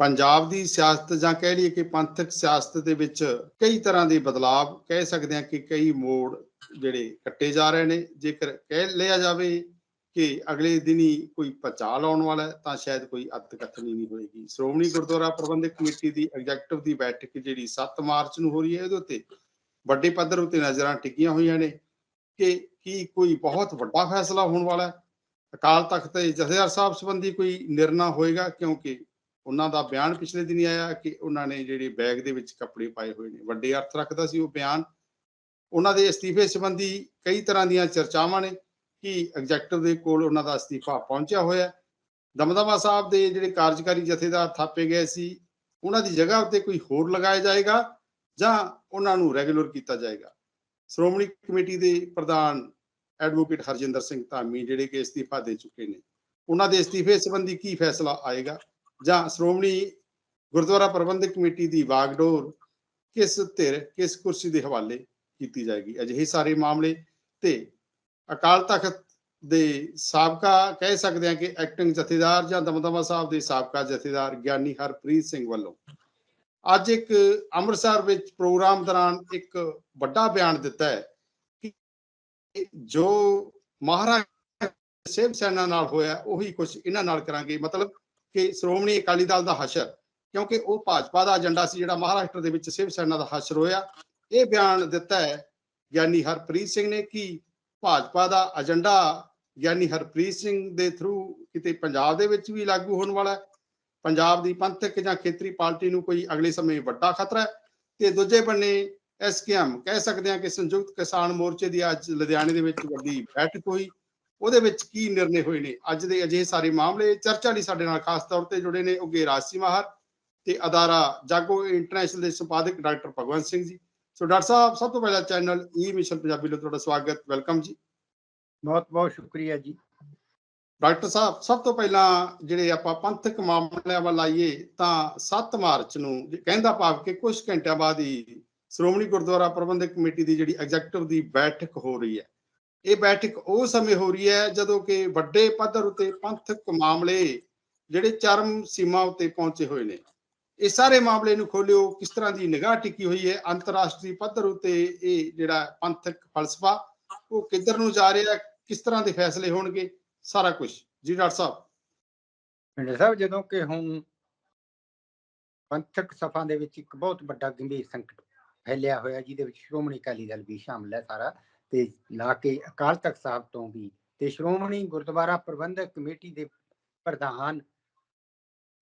ਪੰਜਾਬ ਦੀ ਸਿਆਸਤ ਜਾਂ ਕਹਿ ਲਈਏ ਕਿ ਪੰਥਕ ਸਿਆਸਤ ਦੇ ਵਿੱਚ ਕਈ ਤਰ੍ਹਾਂ ਦੇ ਬਦਲਾਵ, ਕਹਿ ਸਕਦੇ ਹਾਂ ਕਿ ਕਈ ਮੋੜ ਜਿਹੜੇ ਕੱਟੇ ਜਾ ਰਹੇ ਨੇ। ਜੇਕਰ ਕਹਿ ਲਿਆ ਜਾਵੇ ਕਿ ਅਗਲੇ ਦਿਨੀ ਕੋਈ ਪਚਾਲ ਆਉਣ ਵਾਲਾ ਤਾਂ ਸ਼ਾਇਦ ਕੋਈ ਅਤਕਥਨੀ ਨਹੀਂ ਹੋਏਗੀ। ਸ਼੍ਰੋਮਣੀ ਗੁਰਦੁਆਰਾ ਪ੍ਰਬੰਧਕ ਕਮੇਟੀ ਦੀ ਐਗਜ਼ੈਕਟਿਵ ਦੀ ਬੈਠਕ ਜਿਹੜੀ 7 ਮਾਰਚ ਨੂੰ ਹੋ ਰਹੀ ਹੈ ਇਹਦੇ ਉੱਤੇ ਵੱਡੇ ਪੱਧਰ ਉੱਤੇ ਨਜ਼ਰਾਂ ਟਿਕੀਆਂ ਹੋਈਆਂ ਨੇ ਕਿ ਕੀ ਕੋਈ ਬਹੁਤ ਵੱਡਾ ਫੈਸਲਾ ਹੋਣ ਵਾਲਾ ਹੈ। ਅਕਾਲ ਤਖਤ ਤੇ ਜਥੇਦਾਰ ਸਾਹਿਬ ਸੰਬੰਧੀ ਕੋਈ ਨਿਰਣਾ ਹੋਏਗਾ, ਕਿਉਂਕਿ ਉਹਨਾਂ ਦਾ ਬਿਆਨ ਪਿਛਲੇ ਦਿਨੀ ਆਇਆ ਕਿ ਉਹਨਾਂ ਨੇ ਜਿਹੜੇ ਬੈਗ ਦੇ ਵਿੱਚ ਕੱਪੜੇ ਪਾਏ ਹੋਏ ਨੇ, ਵੱਡੇ ਅਰਥ ਰੱਖਦਾ ਸੀ ਉਹ ਬਿਆਨ। ਉਹਨਾਂ ਦੇ ਅਸਤੀਫੇ ਸੰਬੰਧੀ ਕਈ ਤਰ੍ਹਾਂ ਦੀਆਂ ਚਰਚਾਵਾਂ ਨੇ ਕਿ ਐਗਜ਼ੈਕਟਿਵ ਦੇ ਕੋਲ ਉਹਨਾਂ ਦਾ ਅਸਤੀਫਾ ਪਹੁੰਚਿਆ ਹੋਇਆ। ਦਮਦਮਾ ਸਾਹਿਬ ਦੇ ਜਿਹੜੇ ਕਾਰਜਕਾਰੀ ਜਥੇਦਾਰ ਥਾਪੇ ਗਏ ਸੀ, ਉਹਨਾਂ ਦੀ ਜਗ੍ਹਾ ਉੱਤੇ ਕੋਈ ਹੋਰ ਲਗਾਇਆ ਜਾਏਗਾ ਜਾਂ ਉਹਨਾਂ ਨੂੰ ਰੈਗੂਲਰ ਕੀਤਾ ਜਾਏਗਾ? ਸ਼੍ਰੋਮਣੀ ਕਮੇਟੀ ਦੇ ਪ੍ਰਧਾਨ ਐਡਵੋਕੇਟ ਹਰਜਿੰਦਰ ਸਿੰਘ ਧਾਮੀ ਜਿਹੜੇ ਕਿ ਅਸਤੀਫਾ ਦੇ ਚੁੱਕੇ ਨੇ, ਉਹਨਾਂ ਦੇ ਅਸਤੀਫੇ ਸੰਬੰਧੀ ਕੀ ਫੈਸਲਾ ਆਏਗਾ? ਜਾਂ ਸ਼੍ਰੋਮਣੀ ਗੁਰਦੁਆਰਾ ਪ੍ਰਬੰਧਕ ਕਮੇਟੀ ਦੀ ਵਾਗਡੋਰ ਕਿਸ ਧਿਰ, ਕਿਸ ਕੁਰਸੀ ਦੇ ਹਵਾਲੇ ਕੀਤੀ ਜਾਏਗੀ? ਅਜਿਹੇ ਸਾਰੇ ਮਾਮਲੇ ਤੇ ਅਕਾਲ ਤਖਤ ਦੇ ਸਾਬਕਾ ਕਹਿ ਸਕਦੇ ਹਾਂ ਕਿ ਐਕਟਿੰਗ ਜਥੇਦਾਰ ਜਾਂ ਦਮਦਮਾ ਸਾਹਿਬ ਦੇ ਸਾਬਕਾ ਜਥੇਦਾਰ ਗਿਆਨੀ ਹਰਪ੍ਰੀਤ ਸਿੰਘ ਵੱਲੋਂ ਅੱਜ ਇੱਕ ਅੰਮ੍ਰਿਤਸਰ ਵਿੱਚ ਪ੍ਰੋਗਰਾਮ ਦੌਰਾਨ ਇੱਕ ਵੱਡਾ ਬਿਆਨ ਦਿੱਤਾ ਹੈ ਕਿ ਜੋ ਮਹਾਰਾਜ ਸੇਵ ਸੈਨਾ ਨਾਲ ਹੋਇਆ, ਉਹੀ ਕੁਝ ਇਹਨਾਂ ਨਾਲ ਕਰਾਂਗੇ। ਮਤਲਬ ਕਿ ਸ਼੍ਰੋਮਣੀ ਅਕਾਲੀ ਦਲ ਦਾ ਹਸ਼ਰ, ਕਿਉਂਕਿ ਉਹ ਭਾਜਪਾ ਦਾ ਏਜੰਡਾ ਸੀ ਜਿਹੜਾ ਮਹਾਰਾਸ਼ਟਰ ਦੇ ਵਿੱਚ ਸ਼ਿਵ ਸੈਨਾ ਦਾ ਹਸ਼ਰ ਹੋਇਆ। ਇਹ ਬਿਆਨ ਦਿੱਤਾ ਹੈ ਗਿਆਨੀ ਹਰਪ੍ਰੀਤ ਸਿੰਘ ਨੇ ਕਿ ਭਾਜਪਾ ਦਾ ਏਜੰਡਾ ਗਿਆਨੀ ਹਰਪ੍ਰੀਤ ਸਿੰਘ ਦੇ ਥਰੂ ਕਿਤੇ ਪੰਜਾਬ ਦੇ ਵਿੱਚ ਵੀ ਲਾਗੂ ਹੋਣ ਵਾਲਾ ਹੈ। ਪੰਜਾਬ ਦੀ ਪੰਥਕ ਜਾਂ ਖੇਤਰੀ ਪਾਰਟੀ ਨੂੰ ਕੋਈ ਅਗਲੇ ਸਮੇਂ ਵੱਡਾ ਖਤਰਾ ਹੈ। ਤੇ ਦੂਜੇ ਬੰਨੇ ਐਸਕੇਐਮ ਕਹਿ ਸਕਦੇ ਹਾਂ ਕਿ ਸੰਯੁਕਤ ਕਿਸਾਨ ਮੋਰਚੇ ਦੀ ਅੱਜ ਲੁਧਿਆਣੇ ਦੇ ਵਿੱਚ ਵੱਡੀ ਬੈਠਕ ਹੋਈ। ਉਹਦੇ ਵਿੱਚ ਕੀ ਨਿਰਣੇ ਹੋਏ ਨੇ? ਅੱਜ ਦੇ ਅਜਿਹੇ ਸਾਰੇ ਮਾਮਲੇ ਚਰਚਾ ਲਈ ਸਾਡੇ ਨਾਲ ਖਾਸ ਤੌਰ ਤੇ ਜੁੜੇ ਨੇ ਉਗੇ ਰਾਜਸੀ ਮਾਹਰ ਤੇ ਅਦਾਰਾ ਜਾਗੋ ਇੰਟਰਨੈਸ਼ਨਲ ਦੇ ਸੰਪਾਦਕ doctor Bhagwant Singh ji. So doctor ਸਾਹਿਬ ਸਭ ਤੋਂ ਪਹਿਲਾਂ ਚੈਨਲ ਈ ਮਿਸ਼ਨ ਪੰਜਾਬੀ ਲਈ ਤੁਹਾਡਾ ਸਵਾਗਤ ਵੈਲਕਮ ਜੀ। ਬਹੁਤ ਬਹੁਤ ਸ਼ੁਕਰੀਆ ਜੀ। ਡਾਕਟਰ ਸਾਹਿਬ ਸਭ ਤੋਂ ਪਹਿਲਾਂ ਜਿਹੜੇ ਆਪਾਂ ਪੰਥਕ ਮਾਮਲਿਆਂ ਵੱਲ ਆਈਏ ਤਾਂ 7 ਮਾਰਚ ਨੂੰ ਕਹਿੰਦਾ ਭਾਵ ਕਿ ਕੁਝ ਘੰਟਿਆਂ ਬਾਅਦ ਹੀ ਸ਼੍ਰੋਮਣੀ ਗੁਰਦੁਆਰਾ ਪ੍ਰਬੰਧਕ ਕਮੇਟੀ ਦੀ ਜਿਹੜੀ ਐਗਜ਼ੈਕਟਿਵ ਦੀ ਬੈਠਕ ਹੋ ਰਹੀ ਹੈ। ਇਹ ਬੈਠਕ ਉਹ ਸਮੇਂ ਹੋ ਰਹੀ ਹੈ ਜਦੋਂ ਕਿ ਵੱਡੇ ਪੱਧਰ ਉਤੇ ਪੰਥਕ ਮਾਮਲੇ ਜਿਹੜੇ ਚਰਮ ਸੀਮਾ ਉਤੇ ਪਹੁੰਚੇ ਹੋਏ ਨੇ। ਇਹ ਸਾਰੇ ਮਾਮਲੇ ਨੂੰ ਖੋਲਿਓ ਕਿਸ ਤਰ੍ਹਾਂ ਦੀ ਨਿਗਾਹ ਟਿਕੀ ਹੋਈ ਹੈ, ਅੰਤਰਰਾਸ਼ਟਰੀ ਪੱਧਰ ਉਤੇ ਇਹ ਜਿਹੜਾ ਪੰਥਕ ਫਲਸਫਾ, ਉਹ ਕਿੱਧਰ ਨੂੰ ਜਾ ਰਿਹਾ, ਕਿਸ ਤਰ੍ਹਾਂ ਦੇ ਫੈਸਲੇ ਹੋਣਗੇ, ਸਾਰਾ ਕੁਝ। ਜੀ ਡਾਕਟਰ ਸਾਹਿਬ। ਪਿੰਡ ਸਾਹਿਬ, ਜਦੋਂ ਕਿ ਹੁਣ ਪੰਥਕ ਸਫਾ ਦੇ ਵਿੱਚ ਇੱਕ ਬਹੁਤ ਵੱਡਾ ਗੰਭੀਰ ਸੰਕਟ ਫੈਲਿਆ ਹੋਇਆ, ਜਿਹਦੇ ਵਿੱਚ ਸ਼੍ਰੋਮਣੀ ਅਕਾਲੀ ਦਲ ਵੀ ਸ਼ਾਮਲ ਹੈ ਸਾਰਾ। ਤੇ ਲਾ ਕੇ ਅਕਾਲ ਤਖਤ ਸਾਹਿਬ ਤੋਂ ਵੀ ਤੇ ਸ਼੍ਰੋਮਣੀ ਗੁਰਦੁਆਰਾ ਪ੍ਰਬੰਧਕ ਕਮੇਟੀ ਦੇ ਪ੍ਰਧਾਨ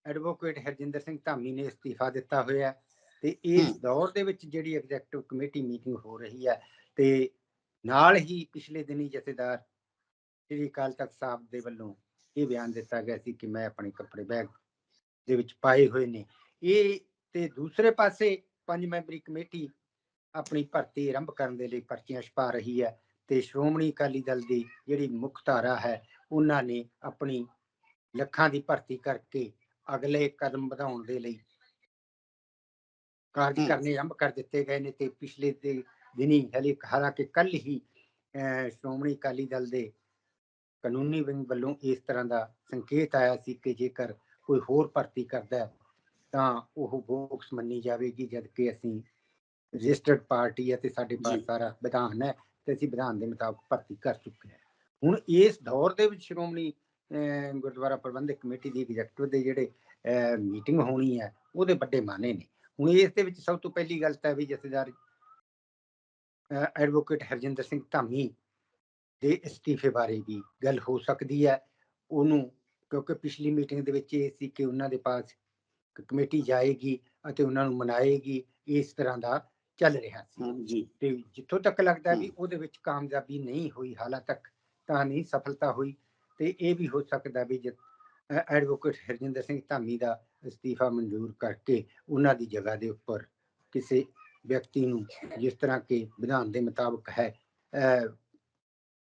ਐਡਵੋਕੇਟ ਹਰਜਿੰਦਰ ਸਿੰਘ ਧਾਮੀ ਨੇ ਅਸਤੀਫਾ ਦਿੱਤਾ ਹੋਇਆ ਤੇ ਇਸ। ਦੌਰ ਦੇ ਵਿੱਚ ਜਿਹੜੀ ਐਗਜ਼ੈਕਟਿਵ ਕਮੇਟੀ ਮੀਟਿੰਗ ਹੋ ਰਹੀ ਹੈ ਤੇ ਨਾਲ ਹੀ ਪਿਛਲੇ ਦਿਨੀ ਜਥੇਦਾਰ ਸ੍ਰੀ ਅਕਾਲ ਤਖਤ ਸਾਹਿਬ ਦੇ ਵੱਲੋਂ ਇਹ ਬਿਆਨ ਦਿੱਤਾ ਗਿਆ ਸੀ ਕਿ ਮੈਂ ਆਪਣੇ ਕੱਪੜੇ ਬੈਗ ਦੇ ਵਿੱਚ ਪਾਏ ਹੋਏ ਨੇ ਇਹ ਤੇ ਦੂਸਰੇ ਪਾਸੇ ਪੰਜ ਮੈਂਬਰੀ ਕਮੇਟੀ ਆਪਣੀ ਭਰਤੀ ਆਰੰਭ ਕਰਨ ਦੇ ਲਈ ਪਰਚੀਆਂ ਛਪਾ ਰਹੀ ਹੈ ਤੇ ਸ਼੍ਰੋਮਣੀ ਅਕਾਲੀ ਦਲ ਦੀ ਜਿਹੜੀ ਮੁੱਖ ਧਾਰਾ ਹੈ ਉਹਨਾਂ ਨੇ ਆਪਣੀ ਲੱਖਾਂ ਦੀ ਭਰਤੀ ਕਰਕੇ ਅਗਲੇ ਕਦਮ ਵਧਾਉਣ ਦੇ ਲਈ ਕਾਰਜ। ਕਰਨੇ ਆਰੰਭ ਕਰ ਦਿੱਤੇ ਗਏ ਨੇ ਤੇ ਪਿਛਲੇ ਦੇ ਦਿਨੀ ਹਲੇ ਹਾਲਾਂਕਿ ਕੱਲ ਹੀ ਸ਼੍ਰੋਮਣੀ ਅਕਾਲੀ ਦਲ ਦੇ ਕਾਨੂੰਨੀ ਵਿੰਗ ਵੱਲੋਂ ਇਸ ਤਰ੍ਹਾਂ ਦਾ ਸੰਕੇਤ ਆਇਆ ਸੀ ਕਿ ਜੇਕਰ ਕੋਈ ਹੋਰ ਭਰਤੀ ਕਰਦਾ ਤਾਂ ਉਹ ਬੋਕਸ ਮੰਨੀ ਜਾਵੇਗੀ ਜਦ ਕਿ ਅਸੀਂ ਰਜਿਸਟਰਡ ਪਾਰਟੀ ਹੈ ਤੇ ਸਾਡੇ ਪਾਸ। ਸਾਰਾ ਵਿਧਾਨ ਹੈ ਤੇ ਅਸੀਂ ਵਿਧਾਨ ਦੇ ਮੁਤਾਬਕ ਭਰਤੀ ਕਰ ਚੁੱਕੇ ਹਾਂ। ਹੁਣ ਇਸ ਦੌਰ ਦੇ ਵਿੱਚ ਸ਼੍ਰੋਮਣੀ ਗੁਰਦੁਆਰਾ ਪ੍ਰਬੰਧਕ ਕਮੇਟੀ ਦੀ ਐਗਜ਼ੈਕਟਿਵ ਦੇ ਜਿਹੜੇ ਮੀਟਿੰਗ ਹੋਣੀ ਹੈ ਉਹਦੇ ਵੱਡੇ ਮਾਨੇ ਨੇ। ਹੁਣ ਇਸ ਦੇ ਵਿੱਚ ਸਭ ਤੋਂ ਪਹਿਲੀ ਗੱਲ ਤਾਂ ਵੀ ਜਥੇਦਾਰ ਐਡਵੋਕੇਟ ਹਰਜਿੰਦਰ ਸਿੰਘ ਧਾਮੀ ਦੇ ਅਸਤੀਫੇ ਬਾਰੇ ਵੀ ਗੱਲ ਹੋ ਸਕਦੀ ਹੈ। ਉਹਨੂੰ ਕਿਉਂਕਿ ਪਿਛਲੀ ਮੀਟਿੰਗ ਦੇ ਵਿੱਚ ਇਹ ਸੀ ਕਿ ਉਹਨਾਂ ਦੇ ਪਾਸ ਕਮੇਟੀ ਜਾਏਗੀ ਅਤੇ ਉਹਨਾਂ ਨੂੰ ਮਨਾਏਗੀ। ਇਸ ਤਰ੍ਹਾਂ ਦਾ ਚੱਲ ਰਿਹਾ ਸੀ। ਜੀ ਤੇ ਜਿੱਥੋਂ ਤੱਕ ਲੱਗਦਾ ਵੀ। ਉਹਦੇ ਵਿੱਚ ਕਾਮਯਾਬੀ ਨਹੀਂ ਹੋਈ ਹਾਲਾਂ ਤੱਕ ਤਾਂ ਨਹੀਂ ਸਫਲਤਾ ਹੋਈ ਤੇ ਇਹ ਵੀ ਹੋ ਸਕਦਾ ਵੀ ਐਡਵੋਕੇਟ ਹਰਜਿੰਦਰ ਸਿੰਘ ਧਾਮੀ ਦਾ ਅਸਤੀਫਾ ਮਨਜ਼ੂਰ ਕਰਕੇ ਉਹਨਾਂ ਦੀ ਜਗ੍ਹਾ ਦੇ ਉੱਪਰ ਕਿਸੇ ਵਿਅਕਤੀ ਨੂੰ ਜਿਸ ਤਰ੍ਹਾਂ ਕਿ ਵਿਧਾਨ ਦੇ ਮੁਤਾਬਕ ਹੈ ਅਹ,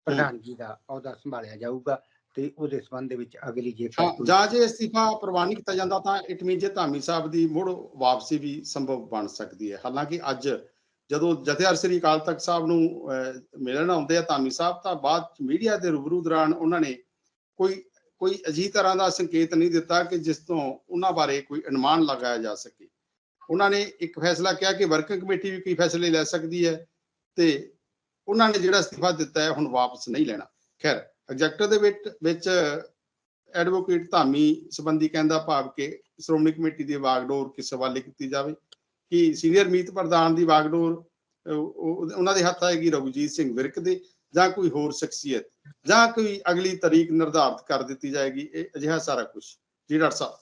ਪ੍ਰਧਾਨਗੀ ਦਾ ਅਹੁਦਾ ਸੰਭਾਲਿਆ ਜਾਊਗਾ ਤੇ ਉਹਦੇ ਸੰਬੰਧ ਦੇ ਵਿੱਚ ਅਗਲੀ ਕੋਈ- ਜਾਂ ਜੇ ਅਸਤੀਫਾ ਪ੍ਰਵਾਨਿਤ ਕੀਤਾ ਜਾਂਦਾ ਤਾਂ ਇਟ ਮੀਨ ਜੇ ਧਾਮੀ ਸਾਹਿਬ ਦੀ ਮੁੜ ਵਾਪਸੀ ਵੀ ਸੰਭਵ ਬਣ ਸਕਦੀ ਹੈ। ਹਾਲਾਂਕਿ ਅੱਜ ਜਦੋਂ ਜਥੇਦਾਰ ਸ੍ਰੀ ਅਕਾਲ ਤਖਤ ਸਾਹਿਬ ਨੂੰ ਮਿਲਣ ਆਉਂਦੇ ਆ ਧਾਮੀ ਸਾਹਿਬ ਤਾਂ ਬਾਅਦ ਮੀਡੀਆ ਦੇ ਰੂਬਰੂ ਦੌਰਾਨ ਉਹਨਾਂ ਨੇ ਕੋਈ ਕੋਈ ਅਜਿਹੀ ਤਰ੍ਹਾਂ ਦਾ ਸੰਕੇਤ ਨਹੀਂ ਦਿੱਤਾ ਕਿ ਜਿਸ ਤੋਂ ਉਹਨਾਂ ਬਾਰੇ ਕੋਈ ਅਨੁਮਾਨ ਲਗਾਇਆ ਜਾ ਸਕੇ। ਉਹਨਾਂ ਨੇ ਇੱਕ ਫੈਸਲਾ ਕਿਹਾ ਕਿ ਵਰਕਿੰਗ ਕਮੇਟੀ ਵੀ ਕੋਈ ਫੈਸਲੇ ਲੈ ਸਕਦੀ ਹੈ ਤੇ ਉਹਨਾਂ ਨੇ ਜਿਹੜਾ ਅਸਤੀਫਾ ਦਿੱਤਾ ਹੈ ਹੁਣ ਵਾਪਸ ਨਹੀਂ ਲੈਣਾ। ਖੈਰ ਐਗਜ਼ੈਕਟਿਵ ਦੇ ਵਿੱਚ ਵਿੱਚ ਐਡਵੋਕੇਟ ਧਾਮੀ ਸੰਬੰਧੀ ਕਹਿੰਦਾ ਭਾਵ ਕਿ ਸ਼੍ਰੋਮਣੀ ਕਮੇਟੀ ਦੀ ਵਾਗਡੋਰ ਕਿਸ ਹਵਾਲੇ ਕੀਤੀ ਜਾਵੇ ਕਿ ਸੀਨੀਅਰ ਮੀਤ ਪ੍ਰਧਾਨ ਦੀ ਵਾਗਡੋਰ ਅਹ, ਉਹ- ਉਹਨਾਂ ਦੇ ਹੱਥ ਆਏਗੀ ਰਘੁਜੀਤ ਸਿੰਘ ਵਿਰਕ ਦੇ ਜਾਂ ਕੋਈ ਹੋਰ ਸ਼ਖਸੀਅਤ ਜਾਂ ਕੋਈ ਅਗਲੀ ਤਾਰੀਖ ਨਿਰਧਾਰਿਤ ਕਰ ਦਿੱਤੀ ਜਾਏਗੀ ਇਹ ਅਜਿਹਾ ਸਾਰਾ ਕੁਝ ਜੀ ਡਾਕਟਰ ਸਾਹਿਬ।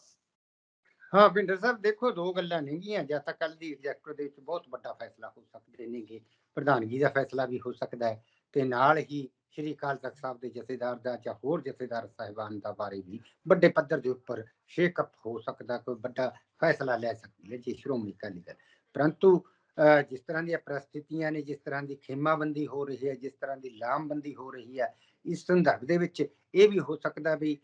ਹਾਂ ਭਿੰਦਰ ਸਾਹਿਬ ਦੇਖੋ ਦੋ ਗੱਲਾਂ ਨੇਗੀਆਂ ਜਾਂ ਤਾਂ ਕੱਲ ਦੀ ਐਗਜ਼ੈਕਟਿਵ ਦੇ ਵਿੱਚ ਬਹੁਤ ਵੱਡਾ ਫੈਸਲਾ ਹੋ ਸਕਦੇ ਨੇਗੇ ਪ੍ਰਧਾਨਗੀ ਦਾ ਫੈਸਲਾ ਵੀ ਹੋ ਸਕਦਾ ਹੈ। ਤੇ ਨਾਲ ਹੀ ਸ਼੍ਰੀ ਅਕਾਲ ਤਖਤ ਸਾਹਿਬ ਦੇ ਜਥੇਦਾਰ ਦਾ ਜਾਂ ਹੋਰ ਜਥੇਦਾਰ ਸਾਹਿਬਾਨ ਦਾ ਬਾਰੇ ਵੀ ਵੱਡੇ ਪੱਧਰ ਦੇ ਉੱਪਰ ਸ਼ੇਕਅਪ ਹੋ ਸਕਦਾ ਕੋਈ ਵੱਡਾ ਫੈਸਲਾ ਲੈ ਸਕਦੀ ਹੈ ਜੀ ਸ਼੍ਰੋਮਣੀ ਅਕਾਲੀ ਦਲ ਪਰੰਤੂ ਜਿਸ ਤਰ੍ਹਾਂ ਦੀਆਂ ਪ੍ਰਸਥਿਤੀਆਂ ਨੇ ਜਿਸ ਤਰ੍ਹਾਂ ਦੀ ਖੇਮਾਬੰਦੀ ਹੋ ਰਹੀ ਹੈ ਜਿਸ ਤਰ੍ਹਾਂ ਦੀ ਲਾਮਬੰਦੀ ਹੋ ਰਹੀ ਹੈ ਇਸ ਸੰਦਰਭ ਦੇ ਵਿੱਚ ਇਹ ਵੀ ਹੋ ਸਕਦਾ ਵੀ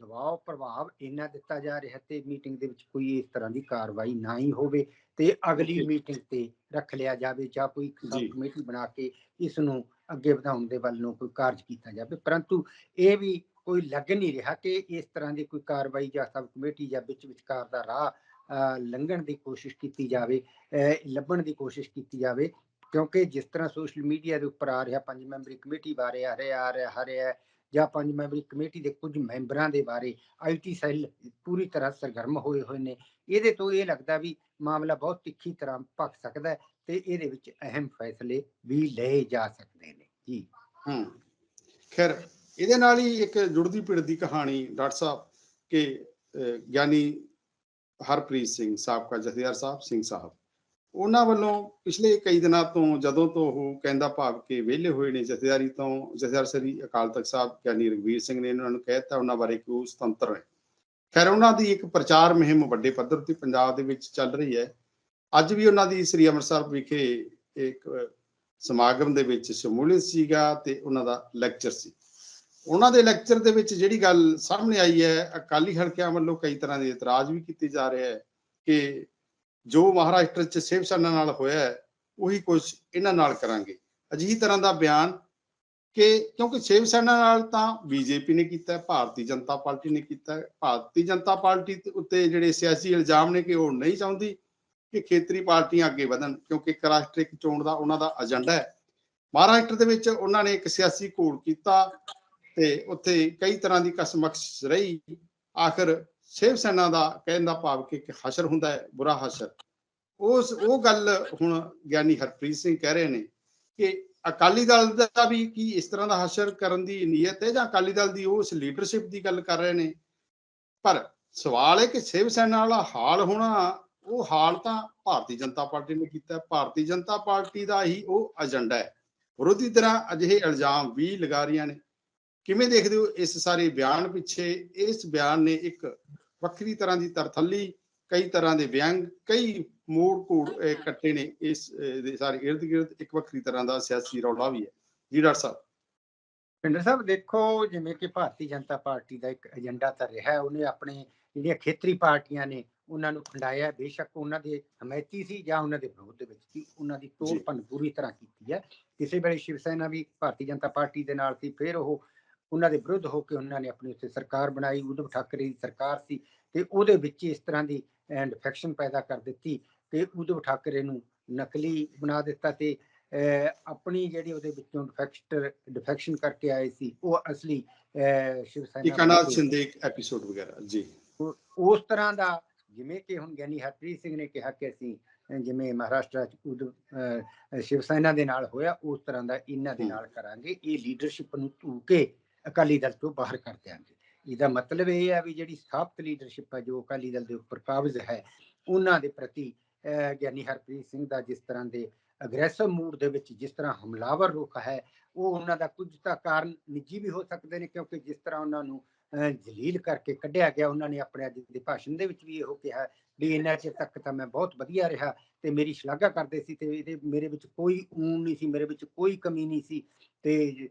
ਦਬਾਅ ਪ੍ਰਭਾਵ ਇੰਨਾ ਦਿੱਤਾ ਜਾ ਰਿਹਾ ਤੇ ਮੀਟਿੰਗ ਦੇ ਵਿੱਚ ਕੋਈ ਇਸ ਤਰ੍ਹਾਂ ਦੀ ਕਾਰਵਾਈ ਨਾ ਹੀ ਹੋਵੇ ਤੇ ਅਗਲੀ. ਮੀਟਿੰਗ ਤੇ ਰੱਖ ਲਿਆ ਜਾਵੇ ਜਾਂ ਕੋਈ। ਕਮੇਟੀ ਬਣਾ ਕੇ ਇਸ ਨੂੰ ਅੱਗੇ ਵਧਾਉਣ ਦੇ ਵੱਲ ਨੂੰ ਕੋਈ ਕਾਰਜ ਕੀਤਾ ਜਾਵੇ। ਪਰੰਤੂ ਇਹ ਵੀ ਕੋਈ ਲੱਗ ਨਹੀਂ ਰਿਹਾ ਕਿ ਇਸ ਤਰ੍ਹਾਂ ਦੀ ਕੋਈ ਕਾਰਵਾਈ ਜਾਂ ਸਬ ਕਮੇਟੀ ਜਾਂ ਵਿੱਚ ਵਿਚਕਾਰ ਦਾ ਰਾਹ ਲੰਘਣ ਦੀ ਕੋਸ਼ਿਸ਼ ਕੀਤੀ ਜਾਵੇ ਲੱਭਣ ਦੀ ਕੋਸ਼ਿਸ਼ ਕੀਤੀ ਜਾਵੇ। ਕਿਉਂਕਿ ਜਿਸ ਤਰ੍ਹਾਂ ਸੋਸ਼ਲ ਮੀਡੀਆ ਦੇ ਉੱਪਰ ਆ ਰਿਹਾ ਪੰਜ ਮੈਂਬਰੀ ਕਮੇਟੀ ਬਾਰੇ ਆ ਰਿਹਾ ਆ ਰਿਹਾ ਆ ਹੈ, ਜਾਂ ਪੰਜ ਮੈਂਬਰੀ ਕਮੇਟੀ ਦੇ ਕੁਝ ਮੈਂਬਰਾਂ ਦੇ ਬਾਰੇ ਆਈਟੀ ਸੈੱਲ ਪੂਰੀ ਤਰ੍ਹਾਂ ਸਰਗਰਮ ਹੋਏ ਹੋਏ ਨੇ। ਇਹਦੇ ਤੋਂ ਇਹ ਲੱਗਦਾ ਵੀ ਮਾਮਲਾ ਬਹੁਤ ਤਿੱਖੀ ਤਰ੍ਹਾਂ ਭਖ ਸਕਦਾ ਹੈ ਤੇ ਇਹਦੇ ਵਿੱਚ ਅਹਿਮ ਫੈਸਲੇ ਵੀ ਲਏ ਜਾ ਸਕਦੇ ਨੇ। ਜੀ। ਹੂੰ। ਖੈਰ, ਇਹਦੇ ਨਾਲ ਹੀ ਇੱਕ ਜੁੜਦੀ ਪਿੜਦੀ ਕਹਾਣੀ ਡਾਕਟਰ ਸਾਹਿਬ ਕਿ ਗਿਆਨੀ ਹਰਪ੍ਰੀਤ ਸਿੰਘ ਸਾਬਕਾ ਜਥੇਦਾਰ ਸਾਹਿਬ, ਸਿੰਘ ਸਾਹਿਬ। ਉਹਨਾਂ ਵੱਲੋਂ ਪਿਛਲੇ ਕਈ ਦਿਨਾਂ ਤੋਂ ਜਦੋਂ ਤੋਂ ਉਹ ਕਹਿੰਦਾ ਭਾਵ ਕਿ ਵਿਹਲੇ ਹੋਏ ਨੇ ਜਥੇਦਾਰੀ ਤੋਂ, ਜਥੇਦਾਰ ਸ੍ਰੀ ਅਕਾਲ ਤਖਤ ਸਾਹਿਬ, ਗਿਆਨੀ ਰਘਵੀਰ ਸਿੰਘ ਨੇ ਉਹਨਾਂ ਨੂੰ ਕਹਿ ਦਿੱਤਾ, ਉਹਨਾਂ ਬਾਰੇ ਕਿ ਉਹ ਸੁਤੰਤਰ ਹੈ। ਖੈਰ, ਉਹਨਾਂ ਦੀ ਇੱਕ ਪ੍ਰਚਾਰ ਮੁਹਿੰਮ ਵੱਡੇ ਪੱਧਰ ਤੇ ਪੰਜਾਬ ਦੇ ਵਿੱਚ ਚੱਲ ਰਹੀ ਹੈ। ਅੱਜ ਵੀ ਉਹਨਾਂ ਦੀ ਸ੍ਰੀ ਅੰਮ੍ਰਿਤਸਰ ਵਿਖੇ ਇੱਕ ਸਮਾਗਮ ਦੇ ਵਿੱਚ ਸ਼ਮੂਲੀਅਤ ਸੀਗਾ ਤੇ ਉਹਨਾਂ ਦਾ ਲੈਕਚਰ ਸੀ। ਉਹਨਾਂ ਦੇ ਲੈਕਚਰ ਦੇ ਵਿੱਚ ਜਿਹੜੀ ਗੱਲ ਸਾਹਮਣੇ ਆਈ ਹੈ, ਅਕਾਲੀ ਹਲਕਿਆਂ ਵੱਲੋਂ ਕਈ ਤਰ੍ਹਾਂ ਦੇ ਇਤਰਾਜ਼ ਵੀ ਕੀਤੇ ਜਾ ਰਹੇ ਹੈ ਕਿ ਜੋ ਮਹਾਰਾਸ਼ਟਰ ਚ ਸ਼ਿਵ ਸੈਨਾ ਨਾਲ ਹੋਇਆ ਉਹੀ ਕੁਝ ਇਹਨਾਂ ਨਾਲ ਕਰਾਂਗੇ। ਅਜਿਹੀ ਤਰ੍ਹਾਂ ਦਾ ਬਿਆਨ ਕਿ ਕਿਉਂਕਿ ਸ਼ਿਵ ਸੈਨਾ ਨਾਲ ਤਾਂ ਬੀਜੇਪੀ ਨੇ ਕੀਤਾ, ਭਾਰਤੀ ਜਨਤਾ ਪਾਰਟੀ ਨੇ ਕੀਤਾ। ਭਾਰਤੀ ਜਨਤਾ ਪਾਰਟੀ ਉੱਤੇ ਜਿਹੜੇ ਸਿਆਸੀ ਇਲਜ਼ਾਮ ਨੇ ਕਿ ਉਹ ਨਹੀਂ ਚਾਹੁੰਦੀ ਕਿ ਖੇਤਰੀ ਪਾਰਟੀਆਂ ਅੱਗੇ ਵਧਣ, ਕਿਉਂਕਿ ਇੱਕ ਰਾਸ਼ਟਰਿਕ ਚੋਣ ਦਾ ਉਹਨਾਂ ਦਾ ਏਜੰਡਾ ਹੈ। ਮਹਾਰਾਸ਼ਟਰ ਦੇ ਵਿੱਚ ਉਹਨਾਂ ਨੇ ਇੱਕ ਸਿਆਸੀ ਘੋਲ ਕੀਤਾ ਤੇ ਉੱਥੇ ਕਈ ਤਰ੍ਹਾਂ ਦੀ ਕਸਮਕਸ ਰਹੀ। ਆਖਰ ਸ਼ਿਵ ਸੈਨਾ ਦਾ ਕਹਿਣ ਦਾ ਭਾਵ ਕਿ ਹਸ਼ਰ ਹੁੰਦਾ ਹੈ, ਬੁਰਾ ਹਸ਼ਰ। ਉਸ, ਉਹ ਗੱਲ ਹੁਣ ਗਿਆਨੀ ਹਰਪ੍ਰੀਤ ਸਿੰਘ ਕਹਿ ਰਹੇ ਨੇ ਕਿ ਅਕਾਲੀ ਦਲ ਦਾ ਵੀ ਕੀ ਇਸ ਤਰ੍ਹਾਂ ਦਾ ਹਸ਼ਰ ਕਰਨ ਦੀ ਨੀਅਤ ਹੈ ਜਾਂ ਅਕਾਲੀ ਦਲ ਦੀ ਉਸ ਲੀਡਰਸ਼ਿਪ ਦੀ ਗੱਲ ਕਰ ਰਹੇ ਨੇ? ਪਰ ਸਵਾਲ ਹੈ ਕਿ ਸ਼ਿਵ ਸੈਨਾ ਵਾਲਾ ਹਾਲ ਹੋਣਾ ਉਹ ਹਾਲ ਤਾਂ ਭਾਰਤੀ ਜਨਤਾ ਪਾਰਟੀ ਨੇ ਕੀਤਾ ਭਾਰਤੀ ਜਨਤਾ ਪਾਰਟੀ ਦਾ ਹੀ ਉਹ ਏਜੰਡਾ ਹੈ। ਵਿਰੋਧੀ ਤਰ੍ਹਾਂ ਅਜਿਹੇ ਇਲਜ਼ਾਮ ਵੀ ਲਗਾ ਰਹੀਆਂ ਨੇ। ਕਿਵੇਂ ਦੇਖਦੇ ਹੋ ਇਸ ਸਾਰੇ ਬਿਆਨ ਪਿੱਛੇ? ਇਸ ਬਿਆਨ ਨੇ ਇੱਕ ਵੱਖਰੀ ਤਰ੍ਹਾਂ ਦੀ ਤਰਥੱਲੀ ਕਈ ਤਰ੍ਹਾਂ ਦੇ ਵਿਅੰਗ ਕਈ ਮੋੜ ਕੋੜ ਅਹ, ਕੱਟੇ ਨੇ। ਇਸ ਦੇ ਸਾਰੇ ਇਰਦ ਗਿਰਦ ਇੱਕ ਵੱਖਰੀ ਤਰ੍ਹਾਂ ਦਾ ਸਿਆਸੀ ਰੌਲਾ ਵੀ ਹੈ। ਜੀ ਡਾਕਟਰ ਸਾਹਿਬ। ਪਿੰਡਰ ਸਾਹਿਬ ਦੇਖੋ ਜਿਵੇਂ ਕਿ ਭਾਰਤੀ ਜਨਤਾ ਪਾਰਟੀ ਦਾ ਇੱਕ ਏਜੰਡਾ ਤਾਂ ਰਿਹਾ ਹੈ, ਉਹਨੇ ਆਪਣੇ ਜਿਹੜੀਆਂ ਖੇਤਰੀ ਪਾਰਟੀਆਂ ਨੇ ਉਹਨਾਂ ਨੂੰ ਖੰਡਾਇਆ ਬੇਸ਼ੱਕ ਉਹਨਾਂ ਦੇ ਹਮਾਇਤੀ ਸੀ ਜਾਂ ਉਹਨਾਂ ਦੇ ਵਿਰੋਧ ਦੇ ਵਿੱਚ ਸੀ। ਉਹਨਾਂ ਦੀ ਤੋੜਪਨ ਪੂਰੀ ਤਰ੍ਹਾਂ ਕੀਤੀ ਹੈ। ਕਿਸੇ ਵੇਲੇ ਸ਼ਿਵ ਸੈਨਾ ਵੀ ਭਾਰਤੀ ਜਨਤਾ ਪਾਰਟੀ ਦੇ ਨਾਲ ਸੀ ਫਿਰ ਉਹ ਉਹਨਾਂ ਦੇ ਵਿਰੁੱਧ ਹੋ ਕੇ ਉਹਨਾਂ ਨੇ ਆਪਣੀ ਉੱਤੇ ਸਰਕਾਰ ਬਣਾਈ ਉਧਮ ਠਾਕਰੇ ਦੀ ਸਰਕਾਰ ਸੀ ਤੇ ਉਹਦੇ ਵਿੱਚ ਇਸ ਤਰ੍ਹਾਂ ਦੀ ਐਂਡ ਫੈਕਸ਼ਨ ਪੈਦਾ ਕਰ ਦਿੱਤੀ ਤੇ ਉਧਮ ਠਾਕਰੇ ਨੂੰ ਨਕਲੀ ਬਣਾ ਦਿੱਤਾ ਤੇ ਆਪਣੀ ਜਿਹੜੀ ਉਹਦੇ ਵਿੱਚੋਂ ਡਿਫੈਕਟਰ ਡਿਫੈਕਸ਼ਨ ਕਰਕੇ ਆਏ ਸੀ ਉਹ ਅਸਲੀ ਸ਼ਿਵ ਸੈਨਾ ਇੱਕ ਅਨਾਜ ਸਿੰਧੇ ਐਪੀਸੋਡ ਵਗੈਰਾ ਜੀ। ਉਸ ਤਰ੍ਹਾਂ ਦਾ ਜਿਵੇਂ ਕਿ ਹੁਣ ਗਿਆਨੀ ਹਰਪ੍ਰੀਤ ਸਿੰਘ ਨੇ ਕਿਹਾ ਕਿ ਅਸੀਂ ਜਿਵੇਂ ਮਹਾਰਾਸ਼ਟਰ ਚ ਉਦ ਸ਼ਿਵ ਸੈਨਾ ਦੇ ਨਾਲ ਹੋਇਆ ਉਸ ਤਰ੍ਹਾਂ ਦਾ ਇਹਨਾਂ ਦੇ। ਨਾਲ ਕਰਾਂਗੇ ਇਹ ਲੀਡਰਸ਼ਿਪ ਨੂੰ ਧੂ ਕੇ ਅਕਾਲੀ ਦਲ ਤੋਂ ਬਾਹਰ ਕਰ ਦਿਆਂਗੇ ਇਹਦਾ ਮਤਲਬ ਇਹ ਹੈ ਵੀ ਜਿਹੜੀ ਸਥਾਪਿਤ ਲੀਡਰਸ਼ਿਪ ਹੈ ਜੋ ਅਕਾਲੀ ਦਲ ਦੇ ਉੱਪਰ ਕਾਬਜ਼ ਹੈ ਉਹਨਾਂ ਦੇ ਪ੍ਰਤੀ ਗਿਆਨੀ ਹਰਪ੍ਰੀਤ ਸਿੰਘ ਦਾ ਜਿਸ ਤਰ੍ਹਾਂ ਦੇ ਅਗਰੈਸਿਵ ਮੂਡ ਦੇ ਵਿੱਚ ਜਿਸ ਤਰ੍ਹਾਂ ਹਮਲਾਵਰ ਰੁਖ ਹੈ ਉਹ ਉਹਨਾਂ ਦਾ ਕੁਝ ਤਾਂ ਕਾਰਨ ਨਿੱਜੀ ਵੀ ਹੋ ਸਕਦੇ ਨੇ ਕਿਉਂਕਿ ਜਿਸ ਤਰ੍ਹਾਂ ਉਹਨਾਂ ਨੂੰ ਜਲੀਲ ਕਰਕੇ ਕੱਢਿਆ ਗਿਆ। ਉਹਨਾਂ ਨੇ ਆਪਣੇ ਅੱਜ ਦੇ ਭਾਸ਼ਣ ਦੇ ਵਿੱਚ ਵੀ ਇਹੋ ਕਿਹਾ ਵੀ ਇੰਨਾ ਚਿਰ ਤੱਕ ਤਾਂ ਮੈਂ ਬਹੁਤ ਵਧੀਆ ਰਿਹਾ ਤੇ ਮੇਰੀ ਸ਼ਲਾਘਾ ਕਰਦੇ ਸੀ ਤੇ ਇਹਦੇ ਮੇਰੇ ਵਿੱਚ ਕੋਈ ਊਨ ਨਹੀਂ ਸੀ, ਮੇਰੇ ਵਿੱਚ ਕੋਈ ਕਮੀ ਨਹੀਂ ਸੀ। ਤੇ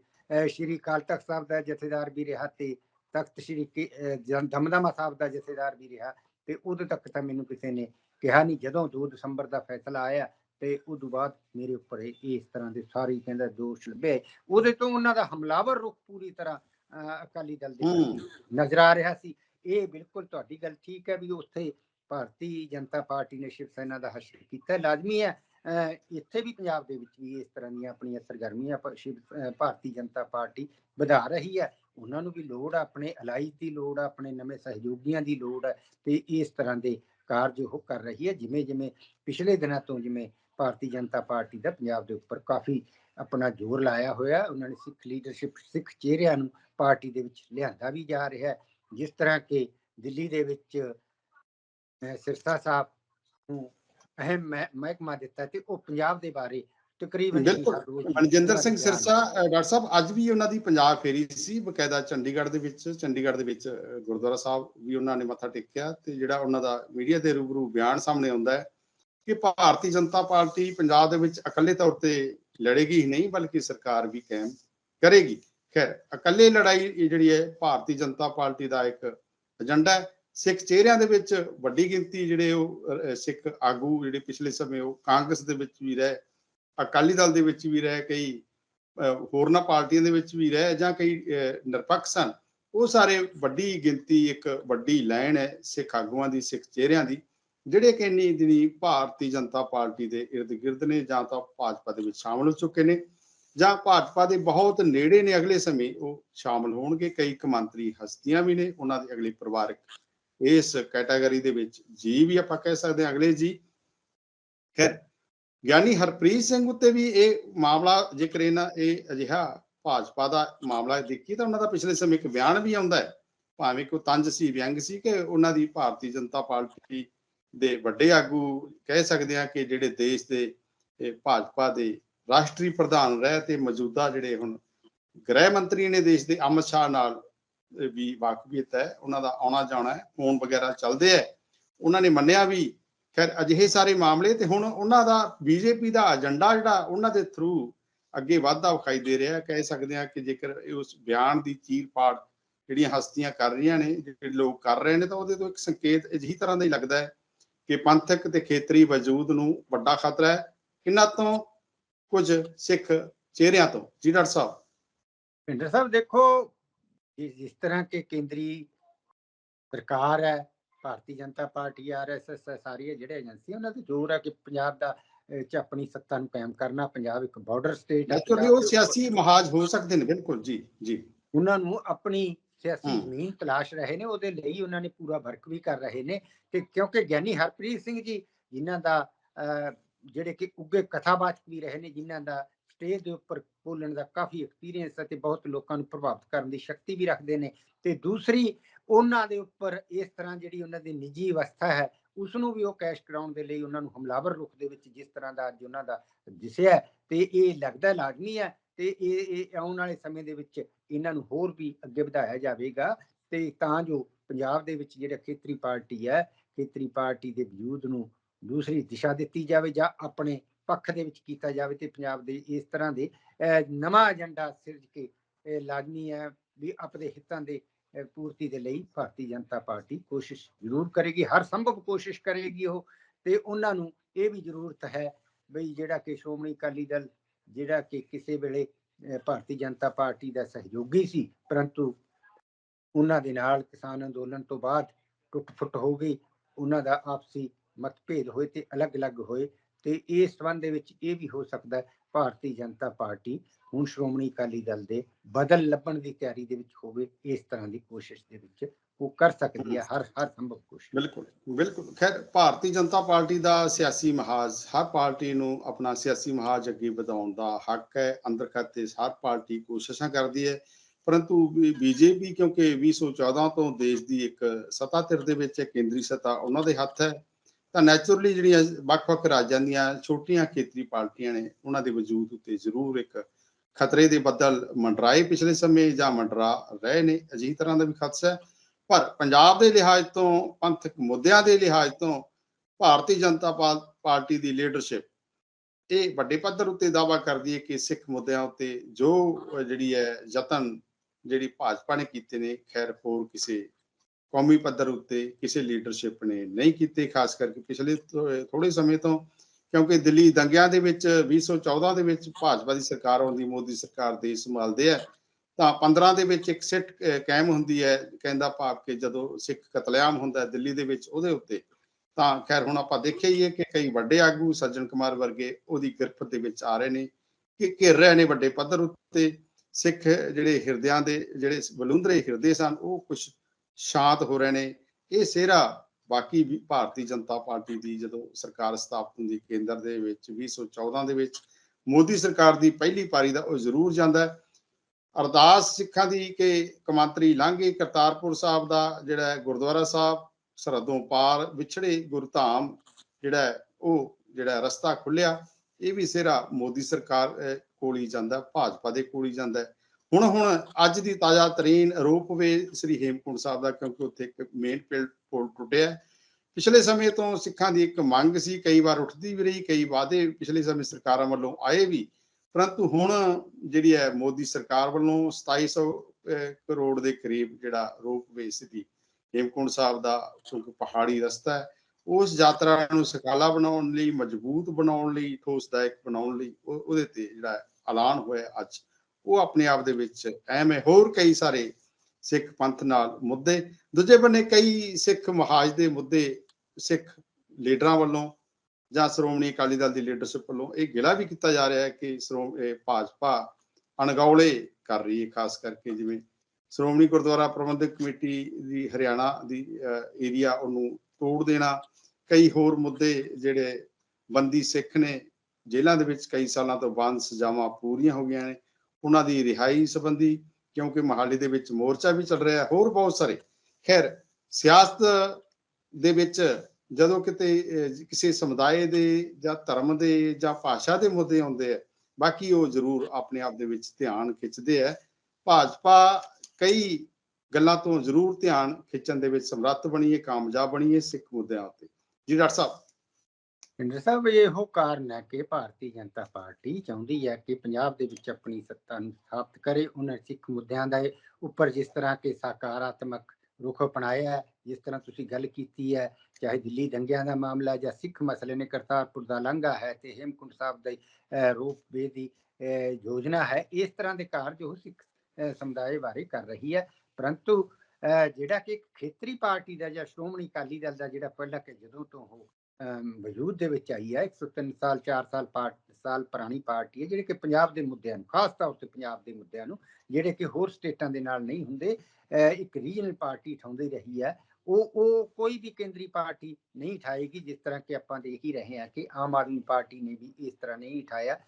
ਸ਼੍ਰੀ ਅਕਾਲ ਤਖਤ ਸਾਹਿਬ ਦਾ ਜਥੇਦਾਰ ਵੀ ਰਿਹਾ ਤੇ ਤਖਤ ਸ਼੍ਰੀ ਕੇ- ਦਮਦਮਾ ਸਾਹਿਬ ਦਾ ਜਥੇਦਾਰ ਵੀ ਰਿਹਾ ਤੇ ਉਦੋਂ ਤੱਕ ਤਾਂ ਮੈਨੂੰ ਕਿਸੇ ਨੇ ਕਿਹਾ ਨਹੀਂ। ਜਦੋਂ 2 ਦਸੰਬਰ ਦਾ ਫੈਸਲਾ ਆਇਆ ਤੇ ਉਦੋਂ ਬਾਅਦ ਮੇਰੇ ਉੱਪਰ ਇਸ ਤਰ੍ਹਾਂ ਦੇ ਸਾਰੇ ਕਹਿੰਦਾ ਦੋਸ਼ ਲੱਭੇ। ਉਹਦੇ ਤੋਂ ਉਹਨਾਂ ਦਾ ਹਮਲਾਵਰ ਰੁਖ ਪੂਰੀ ਤਰ੍ਹਾਂ ਅਕਾਲੀ ਦਲ ਦੇ ਨਜ਼ਰ ਆ ਰਿਹਾ ਸੀ। ਇਹ ਬਿਲਕੁਲ ਤੁਹਾਡੀ ਗੱਲ ਠੀਕ ਹੈ ਵੀ ਉੱਥੇ ਭਾਰਤੀ ਜਨਤਾ ਪਾਰਟੀ ਨੇ ਸ਼ਿਵ ਸੈਨਾ ਦਾ ਹਸ਼ਰ ਕੀਤਾ। ਲਾਜ਼ਮੀ ਹੈ। ਇੱਥੇ ਵੀ ਪੰਜਾਬ ਦੇ ਵਿੱਚ ਵੀ ਇਸ ਤਰ੍ਹਾਂ ਦੀਆਂ ਆਪਣੀਆਂ ਸਰਗਰਮੀਆਂ ਭਾਰਤੀ ਜਨਤਾ ਪਾਰਟੀ ਵਧਾ ਰਹੀ ਹੈ। ਉਹਨਾਂ ਨੂੰ ਵੀ ਲੋੜ ਆਪਣੇ ਅਲਾਈਜ਼ ਦੀ ਲੋੜ ਆ ਆਪਣੇ ਨਵੇਂ ਸਹਿਯੋਗੀਆਂ ਦੀ ਲੋੜ ਹੈ ਤੇ ਇਸ ਤਰ੍ਹਾਂ ਦੇ ਕਾਰਜ ਉਹ ਕਰ ਰਹੀ ਹੈ। ਜਿਵੇਂ ਜਿਵੇਂ ਪਿਛਲੇ ਦਿਨਾਂ ਤੋਂ ਜਿਵੇਂ ਭਾਰਤੀ ਜਨਤਾ ਪਾਰਟੀ ਦਾ ਪੰਜਾਬ ਦੇ ਉੱਪਰ ਕਾਫੀ ਆਪਣਾ ਜ਼ੋਰ ਲਾਇਆ ਹੋਇਆ। ਉਹਨਾਂ ਨੇ ਸਿੱਖ ਲੀਡਰਸ਼ਿਪ ਸਿੱਖ ਚਿਹਰਿਆਂ ਨੂੰ ਪਾਰਟੀ ਦੇ ਵਿੱਚ ਲਿਆਂਦਾ ਵੀ ਜਾ ਰਿਹਾ ਹੈ ਜਿਸ ਤਰ੍ਹਾਂ ਕਿ ਦਿੱਲੀ ਦੇ ਵਿੱਚ ਸਿਰਸਾ ਸਾਹਿਬ ਨੂੰ ਅਹਿਮ ਮਹਿ- ਮਹਿਕਮਾ ਦਿੱਤਾ ਤੇ ਉਹ ਪੰਜਾਬ ਦੇ ਬਾਰੇ ਤਕਰੀਬਨ ਮਨਜਿੰਦਰ ਸਿੰਘ ਸਿਰਸਾ ਡਾਕਟਰ ਸਾਹਿਬ ਅੱਜ ਵੀ ਉਹਨਾਂ ਦੀ ਪੰਜਾਬ ਫੇਰੀ ਸੀ ਬਕਾਇਦਾ ਚੰਡੀਗੜ੍ਹ ਦੇ ਵਿੱਚ ਚੰਡੀਗੜ੍ਹ ਦੇ ਵਿੱਚ ਗੁਰਦੁਆਰਾ ਸਾਹਿਬ ਵੀ ਉਹਨਾਂ ਨੇ ਮੱਥਾ ਟੇਕਿਆ ਤੇ ਜਿਹੜਾ ਉਹਨਾਂ ਦਾ ਮੀਡੀਆ ਦੇ ਰੂਬਰੂ ਬਿਆਨ ਸਾਹਮਣੇ ਆਉਂਦਾ ਹੈ ਕਿ ਭਾਰਤੀ ਜਨਤਾ ਪਾਰਟੀ ਪੰਜਾਬ ਦੇ ਵਿੱਚ ਇਕੱਲੇ ਤੌਰ ਤੇ ਲੜੇਗੀ ਹੀ ਨਹੀਂ ਬਲਕਿ ਸਰਕਾਰ ਵੀ ਕਾਇਮ ਕਰੇਗੀ। ਖੈਰ ਇਕੱਲੇ ਲੜਾਈ ਇਹ ਜਿਹੜੀ ਹੈ ਭਾਰਤੀ ਜਨਤਾ ਪਾਰਟੀ ਦਾ ਇੱਕ ਏਜੰਡਾ ਹੈ। ਸਿੱਖ ਚਿਹਰਿਆਂ ਦੇ ਵਿੱਚ ਵੱਡੀ ਗਿਣਤੀ ਜਿਹੜੇ ਉਹ ਸਿੱਖ ਆਗੂ ਜਿਹੜੇ ਪਿਛਲੇ ਸਮੇਂ ਉਹ ਕਾਂਗਰਸ ਦੇ ਵਿੱਚ ਵੀ ਰਹੇ, ਅਕਾਲੀ ਦਲ ਦੇ ਵਿੱਚ ਵੀ ਰਹੇ, ਕਈ ਹੋਰਨਾਂ ਪਾਰਟੀਆਂ ਦੇ ਵਿੱਚ ਵੀ ਰਹੇ ਜਾਂ ਕਈ ਨਿਰਪੱਖ ਸਨ। ਉਹ ਸਾਰੇ ਵੱਡੀ ਗਿਣਤੀ ਇੱਕ ਵੱਡੀ ਲਾਈਨ ਹੈ ਸਿੱਖ ਆਗੂਆਂ ਦੀ, ਸਿੱਖ ਚਿਹਰਿਆਂ ਦੀ, ਜਿਹੜੇ ਕਿ ਇੰਨੀ ਦਿਨੀ ਭਾਰਤੀ ਜਨਤਾ ਪਾਰਟੀ ਦੇ ਇਰਦ ਗਿਰਦ ਨੇ ਜਾਂ ਤਾਂ ਭਾਜਪਾ ਦੇ ਵਿੱਚ ਸ਼ਾਮਲ ਹੋ ਚੁੱਕੇ ਨੇ। ਜਾਂ ਭਾਜਪਾ ਦੇ ਬਹੁਤ ਨੇੜੇ ਨੇ ਅਗਲੇ ਸਮੇਂ, ਉਹ ਸ਼ਾਮਲ ਹੋਣਗੇ। ਕਈ ਕਮਾਂਤਰੀ ਹਸਤੀਆਂ ਵੀ ਨੇ, ਉਹਨਾਂ ਦੇ ਅਗਲੇ ਪਰਿਵਾਰਕ ਇਸ ਕੈਟਾਗਰੀ ਦੇ ਵਿੱਚ ਜੀ ਵੀ ਆਪਾਂ ਕਹਿ ਸਕਦੇ ਹਾਂ, ਅਗਲੇ ਜੀ। ਖੈਰ, ਗਿਆਨੀ ਹਰਪ੍ਰੀਤ ਸਿੰਘ ਉੱਤੇ ਵੀ ਇਹ ਮਾਮਲਾ ਜੇਕਰ ਇਹਨਾਂ, ਇਹ ਅਜਿਹਾ ਭਾਜਪਾ ਦਾ ਮਾਮਲਾ ਦੇਖੀ ਤਾਂ ਉਹਨਾਂ ਦਾ ਪਿਛਲੇ ਸਮੇਂ ਇੱਕ ਬਿਆਨ ਵੀ ਆਉਂਦਾ ਹੈ। ਭਾਵੇਂ ਕੋ ਤੰਜ ਸੀ, ਵਿਅੰਗ ਸੀ ਕਿ ਉਹਨਾਂ ਦੀ ਭਾਰਤੀ ਜਨਤਾ ਪਾਰਟੀ ਦੇ ਵੱਡੇ ਆਗੂ ਕਹਿ ਸਕਦੇ ਆ ਕਿ ਜਿਹੜੇ ਦੇਸ਼ ਦੇ ਭਾਜਪਾ ਦੇ ਰਾਸ਼ਟਰੀ ਪ੍ਰਧਾਨ ਰਹਿ ਤੇ ਮੌਜੂਦਾ ਜਿਹੜੇ ਹੁਣ ਗ੍ਰਹਿ ਮੰਤਰੀ ਨੇ ਦੇਸ਼ ਦੇ ਅਮਿਤ ਸ਼ਾਹ ਨਾਲ ਵੀ ਵਾਕਫੀਅਤ ਹੈ, ਉਹਨਾਂ ਦਾ ਆਉਣਾ ਜਾਣਾ ਹੈ ਫੋਨ ਵਗੈਰਾ ਚੱਲਦੇ ਹੈ। ਉਹਨਾਂ ਨੇ ਮੰਨਿਆ ਵੀ ਖੈਰ ਅਜਿਹੇ ਸਾਰੇ ਮਾਮਲੇ ਤੇ ਹੁਣ ਉਹਨਾਂ ਦਾ ਬੀਜੇਪੀ ਦਾ ਏਜੰਡਾ ਜਿਹੜਾ ਉਹਨਾਂ ਦੇ ਥਰੂ ਅੱਗੇ ਵਾਧਾ ਵਿਖਾਈ ਦੇ ਰਿਹਾ ਕਹਿ ਸਕਦੇ ਹਾਂ ਕਿ ਜੇਕਰ ਉਸ ਬਿਆਨ ਦੀ ਚੀਰ ਪਾੜ ਜਿਹੜੀਆਂ ਹਸਤੀਆਂ ਕਰ ਰਹੀਆਂ ਨੇ, ਜਿਹੜੇ ਲੋਕ ਕਰ ਰਹੇ ਨੇ ਤਾਂ ਉਹਦੇ ਤੋਂ ਇੱਕ ਸੰਕੇਤ ਅਜਿਹੀ ਤਰ੍ਹਾਂ ਦਾ ਹੀ ਲੱਗਦਾ ਹੈ ਕਿ ਪੰਥਕ ਤੇ ਖੇਤਰੀ ਵਜੂਦ ਨੂੰ ਵੱਡਾ ਖਤਰਾ ਹੈ। ਇਹਨਾਂ ਤੋਂ ਕੁਝ ਸਿੱਖ ਚਿਹਰਿਆਂ ਤੋਂ ਜੀ ਡਾਕਟਰ ਸਾਹਿਬ। ਭਿੰਡਰ ਸਾਹਿਬ ਦੇਖੋ ਜਿਸ ਤਰ੍ਹਾਂ ਕਿ ਕੇਂਦਰੀ ਸਰਕਾਰ ਹੈ ਭਾਰਤੀ ਜਨਤਾ ਪਾਰਟੀ ਆਰਐਸਐਸ ਸਾਰੀ ਜਿਹੜੇ ਏਜੰਸੀ ਉਹਨਾਂ ਦਾ ਜ਼ੋਰ ਹੈ ਕਿ ਪੰਜਾਬ ਦਾ ਚ ਆਪਣੀ ਸੱਤਾ ਨੂੰ ਕਾਇਮ ਕਰਨਾ ਪੰਜਾਬ ਇੱਕ ਬਾਰਡਰ ਸਟੇਟ ਹੈ। ਪੰਜਾਬ ਉਹ ਸਿਆਸੀ ਮਹਾਜ ਹੋ ਸਕਦੇ ਨੇ ਬਿਲਕੁਲ ਜੀ ਜੀ। ਉਹਨਾਂ ਨੂੰ ਆਪਣੀ ਸਿਆਸੀ। ਜ਼ਮੀਨ ਤਲਾਸ਼ ਰਹੇ ਨੇ ਉਹਦੇ ਲਈ ਉਹਨਾਂ ਨੇ ਪੂਰਾ ਵਰਕ ਵੀ ਕਰ ਰਹੇ ਨੇ ਤੇ ਕਿਉਂਕਿ ਗਿਆਨੀ ਹਰਪ੍ਰੀਤ ਸਿੰਘ ਜੀ ਜਿਨ੍ਹਾਂ ਦਾ ਜਿਹੜੇ ਕਿ ਉੱਗੇ ਕਥਾਵਾਚਕ ਵੀ ਰਹੇ ਨੇ, ਜਿਨ੍ਹਾਂ ਦਾ ਸਟੇਜ ਦੇ ਉੱਪਰ ਬੋਲਣ ਦਾ ਕਾਫੀ ਐਕਸਪੀਰੀਅੰਸ ਹੈ ਤੇ ਬਹੁਤ ਲੋਕਾਂ ਨੂੰ ਪ੍ਰਭਾਵਿਤ ਕਰਨ ਦੀ ਸ਼ਕਤੀ ਵੀ ਰੱਖਦੇ ਨੇ। ਤੇ ਦੂਸਰੀ, ਉਹਨਾਂ ਦੇ ਉੱਪਰ ਇਸ ਤਰ੍ਹਾਂ ਜਿਹੜੀ ਉਹਨਾਂ ਦੀ ਨਿੱਜੀ ਅਵਸਥਾ ਹੈ ਉਸ ਨੂੰ ਵੀ ਉਹ ਕੈਸ਼ ਕਰਾਉਣ ਦੇ ਲਈ ਉਹਨਾਂ ਨੂੰ ਹਮਲਾਵਰ ਰੁਖ ਦੇ ਵਿੱਚ ਜਿਸ ਤਰ੍ਹਾਂ ਦਾ ਅੱਜ ਉਹਨਾਂ ਦਾ ਦਿਸਿਆ ਤੇ ਇਹ ਲੱਗਦਾ ਲਾਜ਼ਮੀ ਹੈ ਤੇ ਇਹ ਇਹ ਆਉਣ ਵਾਲੇ ਸਮੇਂ ਦੇ ਵਿੱਚ ਇਹਨਾਂ ਨੂੰ ਹੋਰ ਵੀ ਅੱਗੇ ਵਧਾਇਆ ਜਾਵੇਗਾ। ਤੇ ਤਾਂ ਜੋ ਪੰਜਾਬ ਦੇ ਵਿੱਚ ਜਿਹੜਾ ਖੇਤਰੀ ਪਾਰਟੀ ਹੈ, ਖੇਤਰੀ ਪਾਰਟੀ ਦੇ ਵਜੂਦ ਨੂੰ ਦੂਸਰੀ ਦਿਸ਼ਾ ਦਿੱਤੀ ਜਾਵੇ ਜਾਂ ਆਪਣੇ ਪੱਖ ਦੇ ਵਿੱਚ ਕੀਤਾ ਜਾਵੇ ਤੇ ਪੰਜਾਬ ਦੇ ਇਸ ਤਰ੍ਹਾਂ ਦੇ ਅਹ, ਨਵਾਂ ਏਜੰਡਾ ਸਿਰਜ ਕੇ ਇਹ ਲਾਜ਼ਮੀ ਹੈ ਵੀ ਆਪਣੇ ਹਿੱਤਾਂ ਦੇ ਪੂਰਤੀ ਦੇ ਲਈ ਭਾਰਤੀ ਜਨਤਾ ਪਾਰਟੀ ਕੋਸ਼ਿਸ਼ ਜ਼ਰੂਰ ਕਰੇਗੀ ਹਰ ਸੰਭਵ ਕੋਸ਼ਿਸ਼ ਕਰੇਗੀ ਉਹ ਤੇ ਉਹਨਾਂ ਨੂੰ ਇਹ ਵੀ ਜ਼ਰੂਰਤ ਹੈ ਵੀ ਜਿਹੜਾ ਕਿ ਸ਼੍ਰੋਮਣੀ ਅਕਾਲੀ ਦਲ ਜਿਹੜਾ ਕਿ ਕਿਸੇ ਵੇਲੇ ਭਾਰਤੀ ਜਨਤਾ ਪਾਰਟੀ ਦਾ ਸਹਿਯੋਗੀ ਸੀ ਪਰੰਤੂ ਉਹਨਾਂ ਦੇ ਨਾਲ ਕਿਸਾਨ ਅੰਦੋਲਨ ਤੋਂ ਬਾਅਦ ਟੁੱਟ ਫੁੱਟ ਹੋ ਗਈ ਉਹਨਾਂ ਦਾ ਆਪਸੀ ਮਤਭੇਦ ਹੋਏ ਤੇ ਅਲੱਗ-ਅਲੱਗ ਹੋਏ ਤੇ ਇਸ ਸੰਬੰਧ ਦੇ ਵਿੱਚ ਇਹ ਵੀ ਹੋ ਸਕਦਾ ਹੈ, ਭਾਰਤੀ ਜਨਤਾ ਪਾਰਟੀ ਹੁਣ ਸ਼੍ਰੋਮਣੀ ਅਕਾਲੀ ਦਲ ਦੇ ਬਦਲ ਲੱਭਣ ਦੀ ਤਿਆਰੀ ਦੇ ਵਿੱਚ ਹੋਵੇ, ਇਸ ਤਰ੍ਹਾਂ ਦੀ ਕੋਸ਼ਿਸ਼ ਦੇ ਵਿੱਚ ਉਹ ਕਰ ਸਕਦੀ ਹੈ, ਹਰ ਹਰ ਸੰਭਵ ਕੋਸ਼ਿਸ਼। ਬਿਲਕੁਲ ਬਿਲਕੁਲ। ਖੈਰ, ਭਾਰਤੀ ਜਨਤਾ ਪਾਰਟੀ ਦਾ ਸਿਆਸੀ ਮਹਾਜ, ਹਰ ਪਾਰਟੀ ਨੂੰ ਆਪਣਾ ਸਿਆਸੀ ਮਹਾਜ ਅੱਗੇ ਵਧਾਉਣ ਦਾ ਹੱਕ ਹੈ, ਅੰਦਰ ਖਾਤੇ ਹਰ ਪਾਰਟੀ ਕੋਸ਼ਿਸ਼ਾਂ ਕਰਦੀ ਹੈ। ਪਰੰਤੂ ਬੀਜੇਪੀ, ਕਿਉਂਕਿ 2014 ਤੋਂ ਦੇਸ਼ ਦੀ ਇੱਕ ਸੱਤਾ ਧਿਰ ਦੇ ਵਿੱਚ ਹੈ, ਕੇਂਦਰੀ ਸੱਤਾ ਉਹਨਾਂ ਦੇ ਹੱਥ ਹੈ ਤਾਂ ਨੈਚੁਰਲੀ ਜਿਹੜੀਆਂ ਵੱਖ-ਵੱਖ ਰਾਜਾਂ ਦੀਆਂ ਛੋਟੀਆਂ ਖੇਤਰੀ ਪਾਰਟੀਆਂ ਨੇ, ਉਹਨਾਂ ਦੇ ਵਜੂਦ ਉੱਤੇ ਜ਼ਰੂਰ ਇੱਕ ਖਤਰੇ ਦੇ ਬੱਦਲ ਮੰਡਰਾਏ ਪਿਛਲੇ ਸਮੇਂ ਜਾਂ ਮੰਡਰਾ ਰਹੇ ਨੇ, ਅਜਿਹੀ ਤਰ੍ਹਾਂ ਦਾ ਵੀ ਖਦਸ਼ਾ ਹੈ। ਪਰ ਪੰਜਾਬ ਦੇ ਲਿਹਾਜ਼ ਤੋਂ, ਪੰਥਕ ਮੁੱਦਿਆਂ ਦੇ ਲਿਹਾਜ਼ ਤੋਂ ਭਾਰਤੀ ਜਨਤਾ ਪਾ- ਪਾਰਟੀ ਦੀ ਲੀਡਰਸ਼ਿਪ ਇਹ ਵੱਡੇ ਪੱਧਰ ਉੱਤੇ ਦਾਵਾ ਕਰਦੀ ਹੈ ਕਿ ਸਿੱਖ ਮੁੱਦਿਆਂ ਉੱਤੇ ਜੋ ਜਿਹੜੀ ਹੈ ਯਤਨ ਜਿਹੜੀ ਭਾਜਪਾ ਨੇ ਕੀਤੇ ਨੇ, ਖੈਰ ਹੋਰ ਕਿਸੇ ਕੌਮੀ ਪੱਧਰ ਉੱਤੇ ਕਿਸੇ ਲੀਡਰਸ਼ਿਪ ਨੇ ਨਹੀਂ ਕੀਤੇ, ਖਾਸ ਕਰਕੇ ਪਿਛਲੇ ਥੋੜੇ ਸਮੇਂ ਤੋਂ, ਕਿਉਂਕਿ ਦਿੱਲੀ ਦੰਗਿਆਂ ਦੇ ਵਿੱਚ 2014 ਦੇ ਵਿੱਚ ਭਾਜਪਾ ਦੀ ਸਰਕਾਰ ਆਉਂਦੀ ਮੋਦੀ ਸਰਕਾਰ ਦੇ ਸੰਭਾਲਦੇ ਆ, ਤਾਂ 15 ਦੇ ਵਿੱਚ ਇੱਕ ਸਿੱਟ ਕਾਇਮ ਹੁੰਦੀ ਹੈ, ਕਹਿੰਦਾ ਭਾਵ ਕਿ ਜਦੋਂ ਸਿੱਖ ਕਤਲੇਆਮ ਹੁੰਦਾ ਦਿੱਲੀ ਦੇ ਵਿੱਚ ਉਹਦੇ ਉੱਤੇ, ਤਾਂ ਖੈਰ ਹੁਣ ਆਪਾਂ ਦੇਖਿਆ ਹੀ ਹੈ ਕਿ ਕਈ ਵੱਡੇ ਆਗੂ ਸੱਜਣ ਕੁਮਾਰ ਵਰਗੇ ਉਹਦੀ ਗਿਰਫਤ ਦੇ ਵਿੱਚ ਆ ਰਹੇ ਨੇ, ਕਿ ਘਿਰ ਰਹੇ ਨੇ ਵੱਡੇ ਪੱਧਰ ਉੱਤੇ, ਸਿੱਖ ਜਿਹੜੇ ਹਿਰਦਿਆਂ ਦੇ, ਜਿਹੜੇ ਬਲੁੰਦਰੇ ਹਿਰਦੇ ਸਨ, ਉਹ ਕੁਝ ਸ਼ਾਂਤ ਹੋ ਰਹੇ ਨੇ। ਇਹ ਸਿਹਰਾ ਬਾਕੀ ਵੀ ਭਾਰਤੀ ਜਨਤਾ ਪਾਰਟੀ ਦੀ ਜਦੋਂ ਸਰਕਾਰ ਸਥਾਪਿਤ ਹੁੰਦੀ, ਕੇਂਦਰ ਦੇ ਵਿੱਚ 2014 ਦੇ ਵਿੱਚ ਮੋਦੀ ਸਰਕਾਰ ਦੀ ਪਹਿਲੀ ਪਾਰੀ ਦਾ ਉਹ ਜ਼ਰੂਰ ਜਾਂਦਾ ਅਰਦਾਸ ਸਿੱਖਾਂ ਦੀ ਕਿ ਕਮਾਂਤਰੀ ਲਾਂਘੇ ਕਰਤਾਰਪੁਰ ਸਾਹਿਬ ਦਾ ਜਿਹੜਾ ਗੁਰਦੁਆਰਾ ਸਾਹਿਬ, ਸਰਹੱਦੋਂ ਪਾਰ ਵਿਛੜੇ ਗੁਰਧਾਮ ਜਿਹੜਾ ਹੈ, ਉਹ ਜਿਹੜਾ ਰਸਤਾ ਖੁੱਲਿਆ ਇਹ ਵੀ ਸਿਹਰਾ ਮੋਦੀ ਸਰਕਾਰ ਕੋਲ ਹੀ ਜਾਂਦਾ, ਭਾਜਪਾ ਦੇ ਕੋਲ ਹੀ ਜਾਂਦਾ ਹੈ। ਹੁਣ ਹੁਣ ਅੱਜ ਦੀ ਤਾਜ਼ਾ ਤਰੀਨ ਰੋਪਵੇ ਸ੍ਰੀ ਹੇਮਕੁੰਟ ਸਾਹਿਬ ਦਾ, ਕਿਉਂਕਿ ਉੱਥੇ ਇੱਕ ਮੇਨ ਪੁਲ ਟੁੱਟਿਆ। ਪਿਛਲੇ ਸਮੇਂ ਤੋਂ ਸਿੱਖਾਂ ਦੀ ਇੱਕ ਮੰਗ ਸੀ, ਕਈ ਵਾਰ ਉੱਠਦੀ ਵੀ ਰਹੀ, ਕਈ ਵਾਅਦੇ ਪਿਛਲੇ ਸਮੇਂ ਸਰਕਾਰਾਂ ਵੱਲੋਂ ਆਏ ਵੀ। ਪਰੰਤੂ ਹੁਣ ਜਿਹੜੀ ਹੈ ਮੋਦੀ ਸਰਕਾਰ ਵੱਲੋਂ 2700 ਕਰੋੜ ਦੇ ਕਰੀਬ ਜਿਹੜਾ ਰੋਪਵੇ ਸਥਿਤੀ ਹੇਮਕੁੰਟ ਸਾਹਿਬ ਦਾ ਕਿਉਂਕਿ ਪਹਾੜੀ ਰਸਤਾ ਹੈ, ਉਸ ਯਾਤਰਾ ਨੂੰ ਸਕਾਲਾ ਬਣਾਉਣ ਲਈ, ਮਜ਼ਬੂਤ ਬਣਾਉਣ ਲਈ, ਠੋਸਦਾਇਕ ਬਣਾਉਣ ਲਈ ਉਹਦੇ ਤੇ ਜਿਹੜਾ ਐਲਾਨ ਹੋਇਆ ਅੱਜ। ਉਹ ਆਪਣੇ ਆਪ ਦੇ ਵਿੱਚ ਅਹਿਮ ਹੈ ਹੋਰ ਕਈ ਸਾਰੇ ਸਿੱਖ ਪੰਥ ਨਾਲ ਮੁੱਦੇ, ਦੂਜੇ ਬੰਨੇ ਕਈ ਸਿੱਖ ਮਹਾਜ ਦੇ ਮੁੱਦੇ ਸਿੱਖ ਲੀਡਰਾਂ ਵੱਲੋਂ ਜਾਂ ਸ਼੍ਰੋਮਣੀ ਅਕਾਲੀ ਦਲ ਦੀ ਲੀਡਰਸ਼ਿਪ ਵੱਲੋਂ ਇਹ ਗਿਲਾ ਵੀ ਕੀਤਾ ਜਾ ਰਿਹਾ ਹੈ ਕਿ ਸ਼੍ਰੋਮ ਭਾਜਪਾ ਅਣਗੌਲੇ ਕਰ ਰਹੀ ਹੈ, ਖਾਸ ਕਰਕੇ ਜਿਵੇਂ ਸ਼੍ਰੋਮਣੀ ਗੁਰਦੁਆਰਾ ਪ੍ਰਬੰਧਕ ਕਮੇਟੀ ਦੀ ਹਰਿਆਣਾ ਦੀ ਏਰੀਆ ਉਹਨੂੰ ਤੋੜ ਦੇਣਾ, ਕਈ ਹੋਰ ਮੁੱਦੇ ਜਿਹੜੇ ਬੰਦੀ ਸਿੱਖ ਨੇ ਜੇਲ੍ਹਾਂ ਦੇ ਵਿੱਚ ਕਈ ਸਾਲਾਂ ਤੋਂ ਬੰਦ ਸਜ਼ਾਵਾਂ ਪੂਰੀਆਂ ਹੋ ਗਈਆਂ ਨੇ। ਉਹਨਾਂ ਦੀ ਰਿਹਾਈ ਸੰਬੰਧੀ, ਕਿਉਂਕਿ ਮਹਾਲੀ ਦੇ ਵਿੱਚ ਮੋਰਚਾ ਵੀ ਚੱਲ ਰਿਹਾ, ਹੋਰ ਬਹੁਤ ਸਾਰੇ। ਖੈਰ, ਸਿਆਸਤ ਦੇ ਵਿੱਚ ਜਦੋਂ ਕਿਤੇ ਕਿਸੇ ਸਮੁਦਾਇ ਦੇ ਜਾਂ ਧਰਮ ਦੇ ਜਾਂ ਭਾਸ਼ਾ ਦੇ ਮੁੱਦੇ ਆਉਂਦੇ ਆ, ਬਾਕੀ ਉਹ ਜ਼ਰੂਰ ਆਪਣੇ ਆਪ ਦੇ ਵਿੱਚ ਧਿਆਨ ਖਿੱਚਦੇ ਆ। ਭਾਜਪਾ ਕਈ ਗੱਲਾਂ ਤੋਂ ਜ਼ਰੂਰ ਧਿਆਨ ਖਿੱਚਣ ਦੇ ਵਿੱਚ ਸਮਰੱਥ ਬਣੀਏ ਕਾਮਯਾਬ ਬਣੀਏ ਸਿੱਖ ਮੁੱਦਿਆਂ ਉੱਤੇ। ਜੀ ਡਾਕਟਰ ਸਾਹਿਬ ਪਿੰਡਰ ਸਾਹਿਬ ਇਹੋ ਕਾਰਨ ਹੈ ਕਿ ਭਾਰਤੀ ਜਨਤਾ ਪਾਰਟੀ ਚਾਹੁੰਦੀ ਹੈ ਕਿ ਪੰਜਾਬ ਦੇ ਵਿੱਚ ਆਪਣੀ ਸੱਤਾ ਨੂੰ ਸਥਾਪਿਤ ਕਰੇ। ਉਹਨਾਂ ਸਿੱਖ ਮੁੱਦਿਆਂ ਦਾ ਉੱਪਰ ਜਿਸ ਤਰ੍ਹਾਂ ਕਿ ਸਕਾਰਾਤਮਕ ਰੁਖ ਅਪਣਾਇਆ ਜਿਸ ਤਰ੍ਹਾਂ ਤੁਸੀਂ ਗੱਲ ਕੀਤੀ ਹੈ ਚਾਹੇ ਦਿੱਲੀ ਦੰਗਿਆਂ ਦਾ ਮਾਮਲਾ ਜਾਂ ਸਿੱਖ ਮਸਲੇ ਨੇ ਕਰਤਾਰਪੁਰ ਦਾ ਲਾਂਘਾ ਹੈ ਤੇ ਹੇਮਕੁੰਟ ਸਾਹਿਬ ਦੀ ਰੋਪਵੇ ਦੀ ਯੋਜਨਾ ਹੈ। ਇਸ ਤਰ੍ਹਾਂ ਦੇ ਕਾਰਜ ਉਹ ਸਿੱਖ ਸਮੁਦਾਇ ਬਾਰੇ ਕਰ ਰਹੀ ਹੈ। ਪਰੰਤੂ ਅਹ, ਜਿਹੜਾ ਕਿ ਖੇਤਰੀ ਪਾਰਟੀ ਦਾ ਜਾਂ ਸ਼੍ਰੋਮਣੀ ਅਕਾਲੀ ਦਲ ਦਾ ਜਿਹੜਾ ਪਹਿਲਾਂ ਕਿ ਜਦੋਂ ਤੋਂ ਉਹ ਵਜੂਦ ਦੇ ਵਿੱਚ ਆਈ ਹੈ 103 ਸਾਲ 4 ਸਾਲ ਪਾਰਟ, ਸਾਲ ਪੁਰਾਣੀ ਪਾਰਟੀ ਹੈ, ਜਿਹੜੇ ਕਿ ਪੰਜਾਬ ਦੇ ਮੁੱਦਿਆਂ ਨੂੰ, ਖਾਸ ਤੌਰ ਤੇ ਪੰਜਾਬ ਦੇ ਮੁੱਦਿਆਂ ਨੂੰ, ਜਿਹੜੇ ਕਿ ਹੋਰ ਸਟੇਟਾਂ ਦੇ ਨਾਲ ਨਹੀਂ ਹੁੰਦੇ, ਅਹ, ਇੱਕ ਰੀਜਨਲ ਪਾਰਟੀ ਠਾਉਂਦੀ ਰਹੀ ਹੈ ਉਹ ਉਹ ਕੋਈ ਵੀ ਕੇਂਦਰੀ ਪਾਰਟੀ ਨਹੀਂ ਠਾਏਗੀ ਜਿਸ ਤਰ੍ਹਾਂ ਕਿ ਆਪਾਂ ਦੇਖ ਹੀ ਰਹੇ ਹਾਂ ਕਿ ਆਮ ਆਦਮੀ ਪਾਰਟੀ ਨੇ ਵੀ ਇਸ ਤਰ੍ਹਾਂ ਨਹੀਂ ਠਾਇਆ।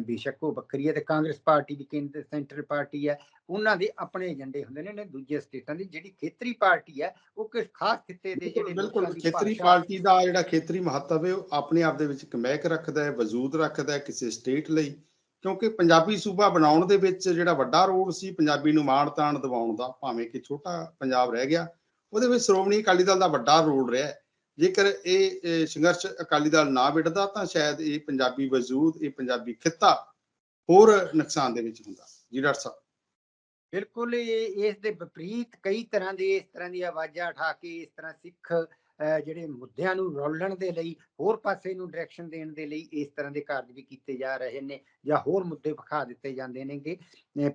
ਬੇਸ਼ੱਕ ਉਹ ਵੱਖਰੀ ਹੈ ਤੇ ਕਾਂਗਰਸ ਪਾਰਟੀ ਵੀ ਕੇਂਦਰ ਸੈਂਟਰ ਪਾਰਟੀ ਹੈ। ਉਹਨਾਂ ਦੇ ਆਪਣੇ ਏਜੰਡੇ ਹੁੰਦੇ ਨੇ ਨੇ ਦੂਜੇ ਸਟੇਟਾਂ ਦੀ ਜਿਹੜੀ ਖੇਤਰੀ ਪਾਰਟੀ ਹੈ ਉਹ ਕਿਸ ਖਾਸ ਖਿੱਤੇ ਦੇ ਜਿਹੜੇ ਬਿਲਕੁਲ। ਖੇਤਰੀ ਪਾਰਟੀ ਦਾ ਜਿਹੜਾ ਖੇਤਰੀ ਮਹੱਤਵ ਹੈ ਉਹ ਆਪਣੇ ਆਪ ਦੇ ਵਿੱਚ ਇੱਕ ਮਹਿਕ ਰੱਖਦਾ ਹੈ ਵਜੂਦ ਰੱਖਦਾ ਹੈ ਕਿਸੇ ਸਟੇਟ ਲਈ। ਕਿਉਂਕਿ ਪੰਜਾਬੀ ਸੂਬਾ ਬਣਾਉਣ ਦੇ ਵਿੱਚ ਜਿਹੜਾ ਵੱਡਾ ਰੋਲ ਸੀ ਪੰਜਾਬੀ ਨੂੰ ਮਾਣ ਤਾਣ ਦਿਵਾਉਣ ਦਾ ਭਾਵੇਂ ਕਿ ਛੋਟਾ ਪੰਜਾਬ ਰਹਿ ਗਿਆ ਉਹਦੇ ਵਿੱਚ ਸ਼੍ਰੋਮਣੀ ਅਕਾਲੀ ਦਲ ਦਾ ਵੱਡਾ ਰੋਲ ਰਿਹਾ ਜੇਕਰ ਇਹ ਸੰਘਰਸ਼ ਅਕਾਲੀ ਦਲ ਨਾ ਵਿੜਦਾ ਤਾਂ ਸ਼ਾਇਦ ਇਹ ਪੰਜਾਬੀ ਵਜੂਦ ਇਹ ਪੰਜਾਬੀ ਖਿੱਤਾ ਹੋਰ ਨੁਕਸਾਨ ਦੇ ਵਿੱਚ ਹੁੰਦਾ। ਜੀ ਡਾਕਟਰ ਸਾਹਿਬ। ਬਿਲਕੁਲ ਇਹ ਇਸ ਦੇ ਵਿਪਰੀਤ ਕਈ ਤਰ੍ਹਾਂ ਦੇ ਇਸ ਤਰ੍ਹਾਂ ਦੀ ਆਵਾਜ਼ਾਂ ਉਠਾ ਕੇ ਇਸ ਤਰ੍ਹਾਂ ਸਿੱਖ ਅਹ, ਜਿਹੜੇ ਮੁੱਦਿਆਂ ਨੂੰ ਰੋਲਣ ਦੇ ਲਈ ਹੋਰ ਪਾਸੇ ਨੂੰ ਡਾਇਰੈਕਸ਼ਨ ਦੇਣ ਦੇ ਲਈ ਇਸ ਤਰ੍ਹਾਂ ਦੇ ਕਾਰਜ ਵੀ ਕੀਤੇ ਜਾ ਰਹੇ ਨੇ ਜਾਂ ਹੋਰ ਮੁੱਦੇ ਵਿਖਾ ਦਿੱਤੇ ਜਾਂਦੇ ਨੇਗੇ।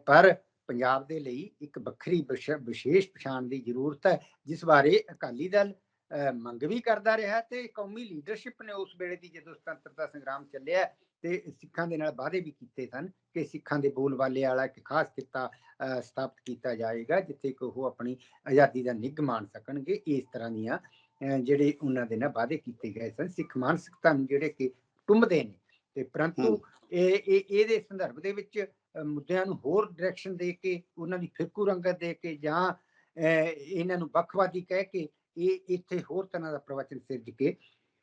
ਪਰ ਪੰਜਾਬ ਦੇ ਲਈ ਇੱਕ ਵੱਖਰੀ ਵਿਸ਼- ਵਿਸ਼ੇਸ਼ ਪਛਾਣ ਦੀ ਜ਼ਰੂਰਤ ਹੈ ਜਿਸ ਬਾਰੇ ਅਕਾਲੀ ਦਲ ਮੰਗ ਵੀ ਕਰਦਾ ਰਿਹਾ ਤੇ ਕੌਮੀ ਲੀਡਰਸ਼ਿਪ ਨੇ ਉਸ ਵੇਲੇ ਦੀ ਜਦੋਂ ਸੁਤੰਤਰਤਾ ਸੰਗਰਾਮ ਚੱਲਿਆ ਤੇ ਸਿੱਖਾਂ ਦੇ ਨਾਲ ਵਾਅਦੇ ਵੀ ਕੀਤੇ ਸਨ ਕਿ ਸਿੱਖਾਂ ਦੇ ਬੋਲ ਵਾਲੇ ਇੱਕ ਖਾਸ ਕਿੱਤਾ ਸਥਾਪਿਤ ਕੀਤਾ ਜਾਏਗਾ ਜਿੱਥੇ ਕਿ ਉਹ ਆਪਣੀ ਆਜ਼ਾਦੀ ਦਾ ਨਿੱਘ ਮਾਣ ਸਕਣਗੇ ਇਸ ਤਰ੍ਹਾਂ ਦੀਆਂ ਜਿਹੜੇ ਉਹਨਾਂ ਦੇ ਨਾਲ ਵਾਅਦੇ ਕੀਤੇ ਗਏ ਸਨ ਸਿੱਖ ਮਾਨਸਿਕਤਾ ਨੂੰ ਜਿਹੜੇ ਕਿ ਟੁੰਬਦੇ ਨੇ ਤੇ ਪਰੰਤੂ ਇਹ ਇਹ ਇਹਦੇ ਸੰਦਰਭ ਦੇ ਵਿੱਚ ਮੁੱਦਿਆਂ ਨੂੰ ਹੋਰ ਡਾਇਰੈਕਸ਼ਨ ਦੇ ਕੇ, ਉਹਨਾਂ ਦੀ ਫਿਰਕੂ ਰੰਗਤ ਦੇ ਕੇ ਜਾਂ ਇਹਨਾਂ ਨੂੰ ਵੱਖਵਾਦੀ ਕਹਿ ਕੇ, ਇਹ ਇੱਥੇ ਹੋਰ ਤਰ੍ਹਾਂ ਦਾ ਪ੍ਰਵਚਨ ਸਿਰਜ ਕੇ,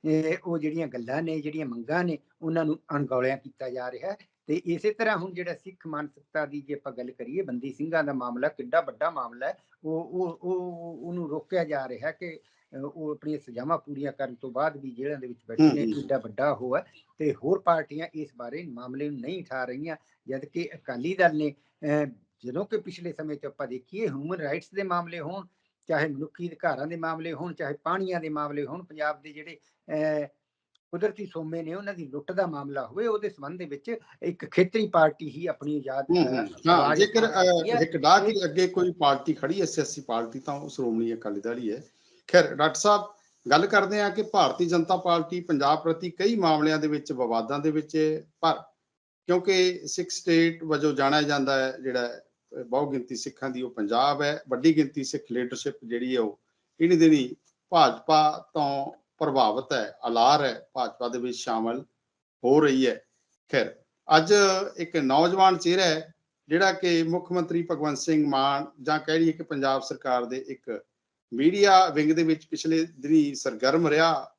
ਇਹ ਉਹ ਜਿਹੜੀਆਂ ਗੱਲਾਂ ਨੇ, ਜਿਹੜੀਆਂ ਮੰਗਾਂ ਨੇ, ਉਹਨਾਂ ਨੂੰ ਅਣਗੌਲਿਆ ਕੀਤਾ ਜਾ ਰਿਹਾ ਤੇ ਇਸੇ ਤਰ੍ਹਾਂ ਹੁਣ ਜਿਹੜਾ ਸਿੱਖ ਮਾਨਸਿਕਤਾ ਦੀ ਜੇ ਆਪਾਂ ਗੱਲ ਕਰੀਏ, ਬੰਦੀ ਸਿੰਘਾਂ ਦਾ ਮਾਮਲਾ ਕਿੱਡਾ ਵੱਡਾ ਮਾਮਲਾ ਹੈ। ਉਹ ਉਹ ਉਹਨੂੰ ਰੋਕਿਆ ਜਾ ਰਿਹਾ ਕਿ ਉਹ ਆਪਣੀਆਂ ਸਜ਼ਾਵਾਂ ਪੂਰੀਆਂ ਕਰਨ ਤੋਂ ਬਾਅਦ ਵੀ ਜੇਲ੍ਹਾਂ ਦੇ ਵਿੱਚ ਬੈਠੇ ਨੇ। ਕਿੱਡਾ ਵੱਡਾ ਉਹ ਹੈ ਤੇ ਹੋਰ ਪਾਰਟੀਆਂ ਇਸ ਬਾਰੇ ਮਾਮਲੇ ਨੂੰ ਨਹੀਂ ਉਠਾ ਰਹੀਆਂ ਜਦ ਕਿ ਅਕਾਲੀ ਦਲ ਨੇ ਜਦੋਂ ਕਿ ਪਿਛਲੇ ਸਮੇਂ 'ਚ ਆਪਾਂ ਦੇਖੀਏ ਹਿਊਮਨ ਰਾਈਟਸ ਦੇ ਮਾਮਲੇ ਹੋਣ ਚਾਹੇ ਮਨੁੱਖੀ ਅਧਿਕਾਰਾਂ ਦੇ ਮਾਮਲੇ ਹੋਣ ਚਾਹੇ ਪਾਣੀਆਂ ਦੇ ਮਾਮਲੇ ਹੋਣ ਪੰਜਾਬ ਦੇ ਜਿਹੜੇ ਕੁਦਰਤੀ ਸੋਮੇ ਨੇ ਉਹਨਾਂ ਦੀ ਲੁੱਟ ਦਾ ਮਾਮਲਾ ਹੋਵੇ ਉਹਦੇ ਸੰਬੰਧ ਦੇ ਵਿੱਚ ਇੱਕ ਖੇਤਰੀ ਪਾਰਟੀ ਹੀ ਆਪਣੀ ਆਜ਼ਾਦ ਹੂੰ, ਹੂੰ। ਹਾਂ ਜੇਕਰ ਹੈ। ਇੱਕ ਡਾਕ ਅੱਗੇ ਕੋਈ ਪਾਰਟੀ ਖੜੀ ਹੈ ਸਿਆਸੀ ਪਾਰਟੀ ਤਾਂ ਉਹ ਸ਼੍ਰੋਮਣੀ ਅਕਾਲੀ ਦਲ ਹੀ ਹੈ ਖੈਰ, ਡਾਕਟਰ ਸਾਹਿਬ, ਗੱਲ ਕਰਦੇ ਹਾਂ ਕਿ ਭਾਰਤੀ ਜਨਤਾ ਪਾਰਟੀ ਪੰਜਾਬ ਪ੍ਰਤੀ ਕਈ ਮਾਮਲਿਆਂ ਦੇ ਵਿੱਚ, ਵਿਵਾਦਾਂ ਦੇ ਵਿੱਚ ਪਰ ਕਿਉਂਕਿ ਸਿੱਖ ਸਟੇਟ ਵਜੋਂ ਜਾਣਿਆ ਜਾਂਦਾ ਹੈ, ਜਿਹੜਾ ਬਹੁ ਗਿਣਤੀ ਸਿੱਖਾਂ ਦੀ ਉਹ ਪੰਜਾਬ ਹੈ, ਵੱਡੀ ਗਿਣਤੀ ਸਿੱਖ ਲੀਡਰਸ਼ਿਪ ਜਿਹੜੀ ਹੈ ਉਹ ਇਨੀ ਦਿਨੀ ਭਾਜਪਾ ਤੋਂ ਪ੍ਰਭਾਵਿਤ ਹੈ, ਅਲਾਰ ਹੈ, ਭਾਜਪਾ ਦੇ ਵਿੱਚ ਸ਼ਾਮਲ ਹੋ ਰਹੀ ਹੈ। ਖੈਰ, ਅੱਜ ਇੱਕ ਨੌਜਵਾਨ ਚਿਹਰਾ ਹੈ, ਜਿਹੜਾ ਕਿ ਮੁੱਖ ਮੰਤਰੀ ਭਗਵੰਤ ਸਿੰਘ ਮਾਨ ਜਾਂ ਕਹਿ ਲਈਏ ਕਿ ਪੰਜਾਬ ਸਰਕਾਰ ਦੇ ਇੱਕ ਮੀਡੀਆ ਵਿੰਗ ਦੇ ਵਿੱਚ ਪਿਛਲੇ ਦਿਨੀ ਸਰਗਰਮ ਰਿਹਾ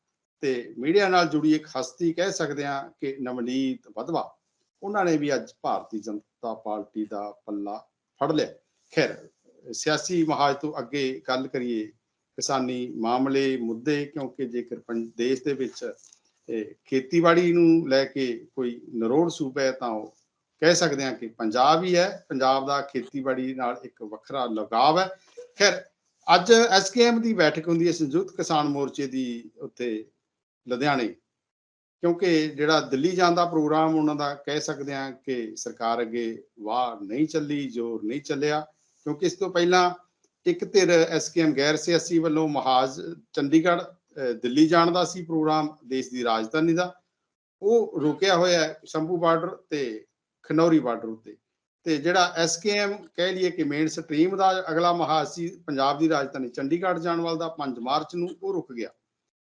ਤੇ ਮੀਡੀਆ ਨਾਲ ਜੁੜੀ ਇੱਕ ਹਸਤੀ ਕਹਿ ਸਕਦੇ ਹਾਂ ਕਿ ਨਵਨੀਤ ਵਧਵਾ, ਉਹਨਾਂ ਨੇ ਵੀ ਅੱਜ ਭਾਰਤੀ ਜਨਤਾ ਪਾਰਟੀ ਦਾ ਪੱਲਾ ਫੜ ਲਿਆ। ਖੈਰ, ਸਿਆਸੀ ਮਹਾਜ ਤੋਂ ਅੱਗੇ ਗੱਲ ਕਰੀਏ ਕਿਸਾਨੀ ਮਾਮਲੇ ਮੁੱਦੇ, ਕਿਉਂਕਿ ਜੇਕਰ ਪੰ- ਦੇਸ਼ ਦੇ ਵਿੱਚ ਖੇਤੀਬਾੜੀ ਨੂੰ ਲੈ ਕੇ ਕੋਈ ਨਰੋੜ ਸੂਬਾ ਹੈ ਤਾਂ ਉਹ ਕਹਿ ਸਕਦੇ ਹਾਂ ਕਿ ਪੰਜਾਬ ਹੀ ਹੈ। ਪੰਜਾਬ ਦਾ ਖੇਤੀਬਾੜੀ ਨਾਲ ਇੱਕ ਵੱਖਰਾ ਲਗਾਵ ਹੈ। ਖੈਰ ਅੱਜ ਐਸਕੇਐਮ ਦੀ ਬੈਠਕ ਹੁੰਦੀ ਹੈ ਸੰਯੁਕਤ ਕਿਸਾਨ ਮੋਰਚੇ ਦੀ ਉੱਥੇ ਲੁਧਿਆਣੇ। ਕਿਉਂਕਿ ਜਿਹੜਾ ਦਿੱਲੀ ਜਾਣ ਦਾ ਪ੍ਰੋਗਰਾਮ ਉਹਨਾਂ ਦਾ ਕਹਿ ਸਕਦੇ ਹਾਂ ਕਿ ਸਰਕਾਰ ਅੱਗੇ ਵਾਹ ਨਹੀਂ ਚੱਲੀ, ਜ਼ੋਰ ਨਹੀਂ ਚੱਲਿਆ। ਕਿਉਂਕਿ ਇਸ ਤੋਂ ਪਹਿਲਾਂ ਇੱਕ ਧਿਰ ਐਸਕੇਐਮ ਗੈਰ ਸਿਆਸੀ ਵੱਲੋਂ ਮਹਾਜ ਚੰਡੀਗੜ੍ਹ ਦਿੱਲੀ ਜਾਣ ਦਾ ਸੀ ਪ੍ਰੋਗਰਾਮ ਦੇਸ਼ ਦੀ ਰਾਜਧਾਨੀ ਦਾ। ਉਹ ਰੁਕਿਆ ਹੋਇਆ ਸ਼ੰਭੂ ਬਾਰਡਰ ਤੇ ਖਨੌਰੀ ਬਾਰਡਰ ਉੱਤੇ। ਤੇ ਜਿਹੜਾ ਐਸਕੇਐਮ ਕਹਿ ਲਈਏ ਕਿ ਮੇਨ ਸਟ੍ਰੀਮ ਦਾ ਅਗਲਾ ਮਹਾਜ ਸੀ, ਪੰਜਾਬ ਦੀ ਰਾਜਧਾਨੀ ਚੰਡੀਗੜ੍ਹ ਜਾਣ ਵਾਲਾ ਦਾ 5 ਮਾਰਚ ਨੂੰ ਉਹ ਰੁਕ ਗਿਆ।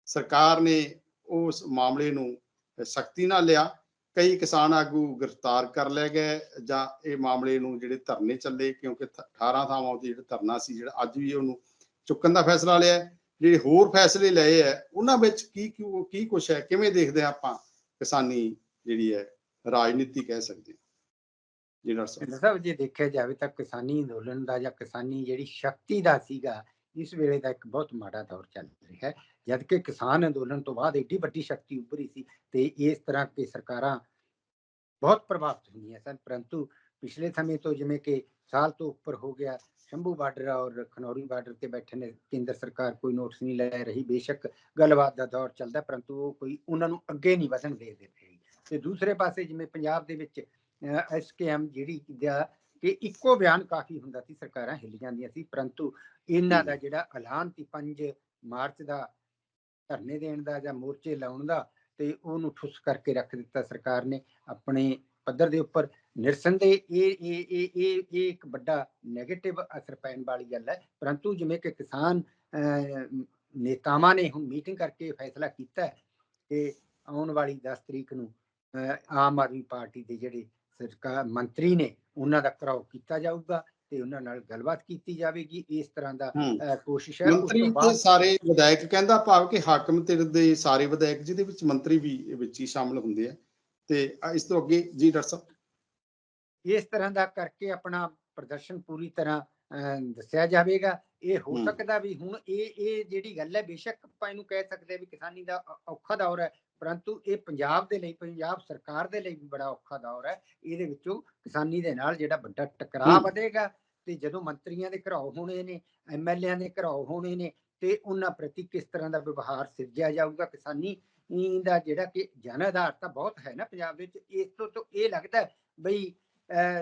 ਸਰਕਾਰ ਨੇ ਉਸ ਮਾਮਲੇ ਨੂੰ ਸਖਤੀ ਨਾਲ ਲਿਆ। ਕਈ ਕਿਸਾਨ ਆਗੂ ਗ੍ਰਿਫਤਾਰ ਕਰ ਲਏ ਗਏ ਜਾਂ ਇਹ ਮਾਮਲੇ ਨੂੰ ਜਿਹੜੇ ਧਰਨੇ ਚੱਲੇ, ਕਿਉਂਕਿ ਥ- 18 ਥਾਵਾਂ ਉੱਤੇ ਜਿਹੜਾ ਧਰਨਾ ਸੀ, ਜਿਹੜਾ ਅੱਜ ਵੀ ਉਹਨੂੰ ਚੁੱਕਣ ਦਾ ਫੈਸਲਾ ਲਿਆ। ਜਿਹੜੇ ਹੋਰ ਫੈਸਲੇ ਲਏ ਹੈ, ਉਹਨਾਂ ਵਿੱਚ ਕੀ ਕੀ ਕੀ ਕੁਛ ਹੈ, ਕਿਵੇਂ ਦੇਖਦੇ ਹਾਂ ਆਪਾਂ ਕਿਸਾਨੀ ਜਿਹੜੀ ਹੈ, ਰਾਜਨੀਤੀ ਕਹਿ ਸਕਦੇ ਹਾਂ ਸਾਹਿਬ ਜੇ ਦੇਖਿਆ ਜਾਵੇ ਤਾਂ ਕਿਸਾਨੀ ਅੰਦੋਲਨ ਦਾ ਜਾਂ ਕਿਸਾਨੀ ਜਿਹੜੀ ਸ਼ਕਤੀ ਦਾ ਸੀਗਾ, ਇਸ ਵੇਲੇ ਦਾ ਇੱਕ ਬਹੁਤ ਮਾੜਾ ਦੌਰ ਚੱਲ ਰਿਹਾ ਹੈ। ਜਦ ਕਿ ਕਿਸਾਨ ਅੰਦੋਲਨ ਤੋਂ ਬਾਅਦ ਏਡੀ ਵੱਡੀ ਸ਼ਕਤੀ ਉੱਭਰੀ ਸੀ ਤੇ ਇਸ ਤਰ੍ਹਾਂ ਕਿ ਸਰਕਾਰਾਂ ਬਹੁਤ ਪ੍ਰਭਾਵਿਤ ਹੋਈਆਂ ਸਨ। ਪਰੰਤੂ ਪਿਛਲੇ ਸਮੇਂ ਤੋਂ ਜਿਵੇਂ ਕਿ ਸਾਲ ਤੋਂ ਉੱਪਰ ਹੋ ਗਿਆ, ਸ਼ੰਭੂ ਬਾਰਡਰ ਔਰ ਖਨੌਰੀ ਬਾਰਡਰ ਤੇ ਬੈਠੇ ਨੇ ਕੇਂਦਰ ਸਰਕਾਰ, ਕੋਈ ਨੋਟਿਸ ਨਹੀਂ ਲੈ ਰਹੀ, ਬੇਸ਼ੱਕ ਗੱਲਬਾਤ ਦਾ ਦੌਰ ਚੱਲਦਾ ਪਰੰਤੂ ਉਹ ਕੋਈ ਉਹਨਾਂ ਨੂੰ ਅੱਗੇ ਨਹੀਂ ਵਧਣ ਦੇ ਦੇ ਰਹੀ। ਤੇ ਦੂਸਰੇ ਪਾਸੇ ਜਿਵੇਂ ਪੰਜਾਬ ਦੇ ਵਿੱਚ ਐਸਕੇਐਮ ਜਿਹੜੀ ਦਾ ਕਿ ਇੱਕੋ ਬਿਆਨ ਕਾਫੀ ਹੁੰਦਾ ਸੀ ਸਰਕਾਰਾਂ ਹਿੱਲ ਜਾਂਦੀਆਂ ਸੀ ਪਰੰਤੂ ਇਹਨਾਂ ਦਾ ਜਿਹੜਾ ਐਲਾਨ ਸੀ 5 ਮਾਰਚ ਦਾ ਧਰਨੇ ਦੇਣ ਦਾ ਜਾਂ ਮੋਰਚੇ ਲਾਉਣ ਦਾ ਤੇ ਉਹਨੂੰ ਠੁੱਸ ਕਰਕੇ ਰੱਖ ਦਿੱਤਾ ਸਰਕਾਰ ਨੇ ਆਪਣੇ ਪੱਧਰ ਦੇ ਉੱਪਰ। ਨਿਰਸੰਦੇਹ ਇਹ ਇਹ ਇਹ ਇਹ ਇੱਕ ਵੱਡਾ ਨੈਗੇਟਿਵ ਅਸਰ ਪੈਣ ਵਾਲੀ ਗੱਲ ਹੈ। ਪਰੰਤੂ ਜਿਵੇਂ ਕਿ ਕਿਸਾਨ ਨੇਤਾਵਾਂ ਨੇ ਹੁਣ ਮੀਟਿੰਗ ਕਰਕੇ ਫੈਸਲਾ ਕੀਤਾ ਹੈ ਕਿ ਆਉਣ ਵਾਲੀ 10 ਤਰੀਕ ਨੂੰ ਆਮ ਆਦਮੀ ਪਾਰਟੀ ਦੇ ਜਿਹੜੇ ਸਰਕਾਰ ਮੰਤਰੀ ਨੇ ਉਹਨਾਂ ਦਾ ਘਰਾਓ ਕੀਤਾ ਜਾਊਗਾ ਤੇ ਉਹਨਾਂ ਨਾਲ ਗੱਲਬਾਤ ਕੀਤੀ ਜਾਵੇਗੀ ਇਸ ਤਰ੍ਹਾਂ ਦਾ ਕੋਸ਼ਿਸ਼ ਹੈ। ਮੰਤਰੀ ਤੋਂ ਸਾਰੇ ਵਿਧਾਇਕ ਕਹਿੰਦਾ ਭਾਵ ਕਿ ਹਾਕਮ ਧਿਰ ਦੇ ਸਾਰੇ ਵਿਧਾਇਕ ਜਿਹਦੇ ਵਿੱਚ ਮੰਤਰੀ ਵੀ ਵਿੱਚ ਹੀ ਸ਼ਾਮਲ ਹੁੰਦੇ ਆ। ਤੇ ਇਸ ਤੋਂ ਅੱਗੇ ਜੀ ਡਾਕਟਰ ਸਾਹਿਬ। ਇਸ ਤਰ੍ਹਾਂ ਦਾ ਕਰਕੇ ਆਪਣਾ ਪ੍ਰਦਰਸ਼ਨ ਪੂਰੀ ਤਰ੍ਹਾਂ ਦੱਸਿਆ ਜਾਵੇਗਾ। ਇਹ ਹੋ। ਸਕਦਾ ਵੀ ਹੁਣ ਇਹ ਇਹ ਜਿਹੜੀ ਗੱਲ ਹੈ ਬੇਸ਼ੱਕ ਆਪਾਂ ਇਹਨੂੰ ਕਹਿ ਸਕਦੇ ਵੀ ਕਿਸਾਨੀ ਦਾ ਔਖਾ ਦੌਰ ਹੈ। ਪਰੰਤੂ ਇਹ ਪੰਜਾਬ ਦੇ ਲਈ ਪੰਜਾਬ ਸਰਕਾਰ ਦੇ ਲਈ ਵੀ ਬੜਾ ਔਖਾ ਦੌਰ ਹੈ। ਇਹਦੇ ਵਿੱਚੋਂ ਕਿਸਾਨੀ ਦੇ ਨਾਲ ਜਿਹੜਾ ਵੱਡਾ ਟਕਰਾਅ। ਵਧੇਗਾ ਤੇ ਜਦੋਂ ਮੰਤਰੀਆਂ ਦੇ ਘਰਾਓ ਹੋਣੇ ਨੇ ਐਮਐਲਏਆਂ ਦੇ ਘਰਾਓ ਹੋਣੇ ਨੇ ਤੇ ਉਹਨਾਂ ਪ੍ਰਤੀ ਕਿਸ ਤਰ੍ਹਾਂ ਦਾ ਵਿਵਹਾਰ ਸਿਰਜਿਆ ਜਾਊਗਾ? ਕਿਸਾਨੀ ਦਾ ਜਿਹੜਾ ਕਿ ਜਨ ਆਧਾਰ ਤਾਂ ਬਹੁਤ ਹੈ ਨਾ ਪੰਜਾਬ ਵਿੱਚ ਇਸ ਤੋਂ ਤੋਂ ਇਹ ਲੱਗਦਾ ਬਈ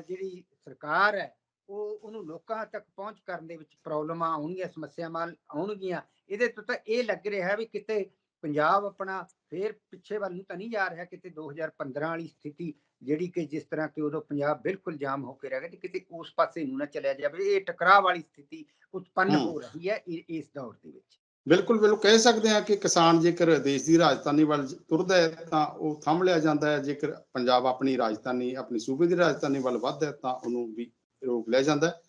ਜਿਹੜੀ ਸਰਕਾਰ ਹੈ ਉਹ ਉਹਨੂੰ ਲੋਕਾਂ ਤੱਕ ਪਹੁੰਚ ਕਰਨ ਦੇ ਵਿੱਚ ਪ੍ਰੋਬਲਮਾਂ ਆਉਣਗੀਆਂ ਸਮੱਸਿਆਵਾਂ ਆਉਣਗੀਆਂ। ਇਹਦੇ ਤੋਂ ਤਾਂ ਇਹ ਲੱਗ ਰਿਹਾ ਵੀ ਕਿਤੇ ਪੰਜਾਬ ਆਪਣਾ ਫੇਰ ਪਿੱਛੇ ਵੱਲ ਨੂੰ ਤਾਂ ਨਹੀਂ ਜਾ ਰਿਹਾ ਕਿਤੇ 2015 ਵਾਲੀ ਸਥਿਤੀ ਜਿਹੜੀ ਕਿ ਜਿਸ ਤਰ੍ਹਾਂ ਕਿ ਉਦੋਂ ਪੰਜਾਬ ਬਿਲਕੁਲ ਜਾਮ ਹੋ ਕੇ ਰਹਿ ਗਿਆ ਤੇ ਕਿਤੇ ਉਸ ਪਾਸੇ ਨੂੰ ਨਾ ਚਲਿਆ ਜਾਵੇ ਇਹ ਟਕਰਾਅ ਵਾਲੀ ਸਥਿਤੀ ਉਤਪੰਨ। ਹੋ ਰਹੀ ਹੈ ਇਸ ਦੌਰ ਦੇ ਵਿੱਚ ਬਿਲਕੁਲ ਬਿਲਕੁਲ ਕਹਿ ਸਕਦੇ ਹਾਂ ਕਿ ਕਿਸਾਨ ਜੇਕਰ ਦੇਸ਼ ਦੀ ਰਾਜਧਾਨੀ ਵੱਲ ਤੁਰਦਾ ਹੈ ਤਾਂ ਉਹ ਥੰਮ ਲਿਆ ਜਾਂਦਾ ਹੈ ਜੇਕਰ ਪੰਜਾਬ ਆਪਣੀ ਰਾਜਧਾਨੀ ਆਪਣੀ ਸੂਬੇ ਦੀ ਰਾਜਧਾਨੀ ਵੱਲ ਵੱਧਦਾ ਹੈ ਤਾਂ ਉਹਨੂੰ ਵੀ ਰੋਕ ਲਿਆ ਜਾਂਦਾ ਹੈ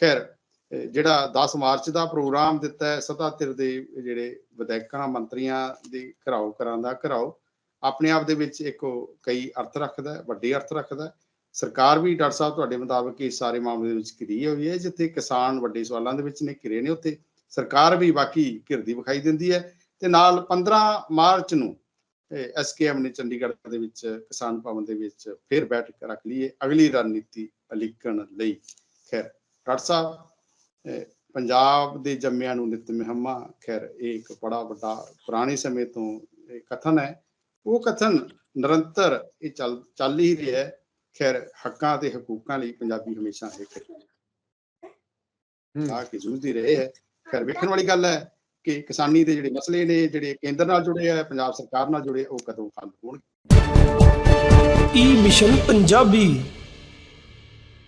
ਖੈਰ ਜਿਹੜਾ 10 ਮਾਰਚ ਦਾ ਪ੍ਰੋਗਰਾਮ ਦਿੱਤਾ ਹੈ, ਸਤਾ ਧਿਰ ਦੇ ਜਿਹੜੇ ਵਿਧਾਇਕਾਂ, ਮੰਤਰੀਆਂ ਦੇ ਘਰਾਓ ਕਰਾਂ ਦਾ ਘਰਾਓ, ਆਪਣੇ ਆਪ ਦੇ ਵਿੱਚ ਇੱਕ ਕਈ ਅਰਥ ਰੱਖਦਾ ਵੱਡੇ ਅਰਥ ਰੱਖਦਾ ਸਰਕਾਰ ਵੀ ਡਾਕਟਰ ਸਾਹਿਬ ਤੁਹਾਡੇ ਮੁਤਾਬਕ ਇਸ ਸਾਰੇ ਮਾਮਲੇ ਦੇ ਵਿੱਚ ਘਿਰੀ ਹੋਈ ਹੈ, ਜਿੱਥੇ ਕਿਸਾਨ ਵੱਡੇ ਸਵਾਲਾਂ ਦੇ ਵਿੱਚ ਨੇ, ਘਿਰੇ ਨੇ ਉੱਥੇ। ਸਰਕਾਰ ਵੀ ਬਾਕੀ ਘਿਰਦੀ ਵਿਖਾਈ ਦਿੰਦੀ ਹੈ ਤੇ ਨਾਲ 15 ਮਾਰਚ ਨੂੰ ਐਸਕੇਐਮ ਨੇ ਚੰਡੀਗੜ੍ਹ ਦੇ ਵਿੱਚ ਕਿਸਾਨ ਭਵਨ ਦੇ ਵਿੱਚ ਫਿਰ ਬੈਠਕ ਰੱਖ ਲਈ ਹੈ। ਅਗਲੀ ਰਣਨੀਤੀ ਅਲੀਕਣ ਲਈ। ਖੈਰ, ਡਾਕਟਰ ਸਾਹਿਬ ਪੰਜਾਬ ਦੇ ਜੰਮਿਆਂ ਨੂੰ ਨਿਤ ਮਹਿਮਾ ਖੈਰ ਇਹ ਇੱਕ ਬੜਾ ਵੱਡਾ ਪੁਰਾਣੇ ਸਮੇਂ ਤੋਂ ਇਹ ਕਥਨ ਹੈ। ਉਹ ਕਥਨ ਨਿਰੰਤਰ ਇਹ ਚੱਲ ਚੱਲ ਹੀ ਰਿਹਾ ਹੈ। ਖੈਰ ਹੱਕਾਂ ਤੇ ਹਕੂਕਾਂ ਲਈ ਪੰਜਾਬੀ ਹਮੇਸ਼ਾ ਹੈ ਹੂੰ। ਆ ਕੇ ਜੂਝਦੇ ਰਹੇ ਹੈ। ਖੈਰ ਵੇਖਣ ਵਾਲੀ ਗੱਲ ਹੈ ਕਿ ਕਿਸਾਨੀ ਦੇ ਜਿਹੜੇ ਮਸਲੇ ਨੇ ਜਿਹੜੇ ਕੇਂਦਰ ਨਾਲ ਜੁੜੇ ਆ ਪੰਜਾਬ ਸਰਕਾਰ ਨਾਲ ਜੁੜੇ ਉਹ ਕਦੋਂ ਹੱਲ ਹੋਣਗੇ? ਈ ਮਿਸ਼ਨ ਪੰਜਾਬੀ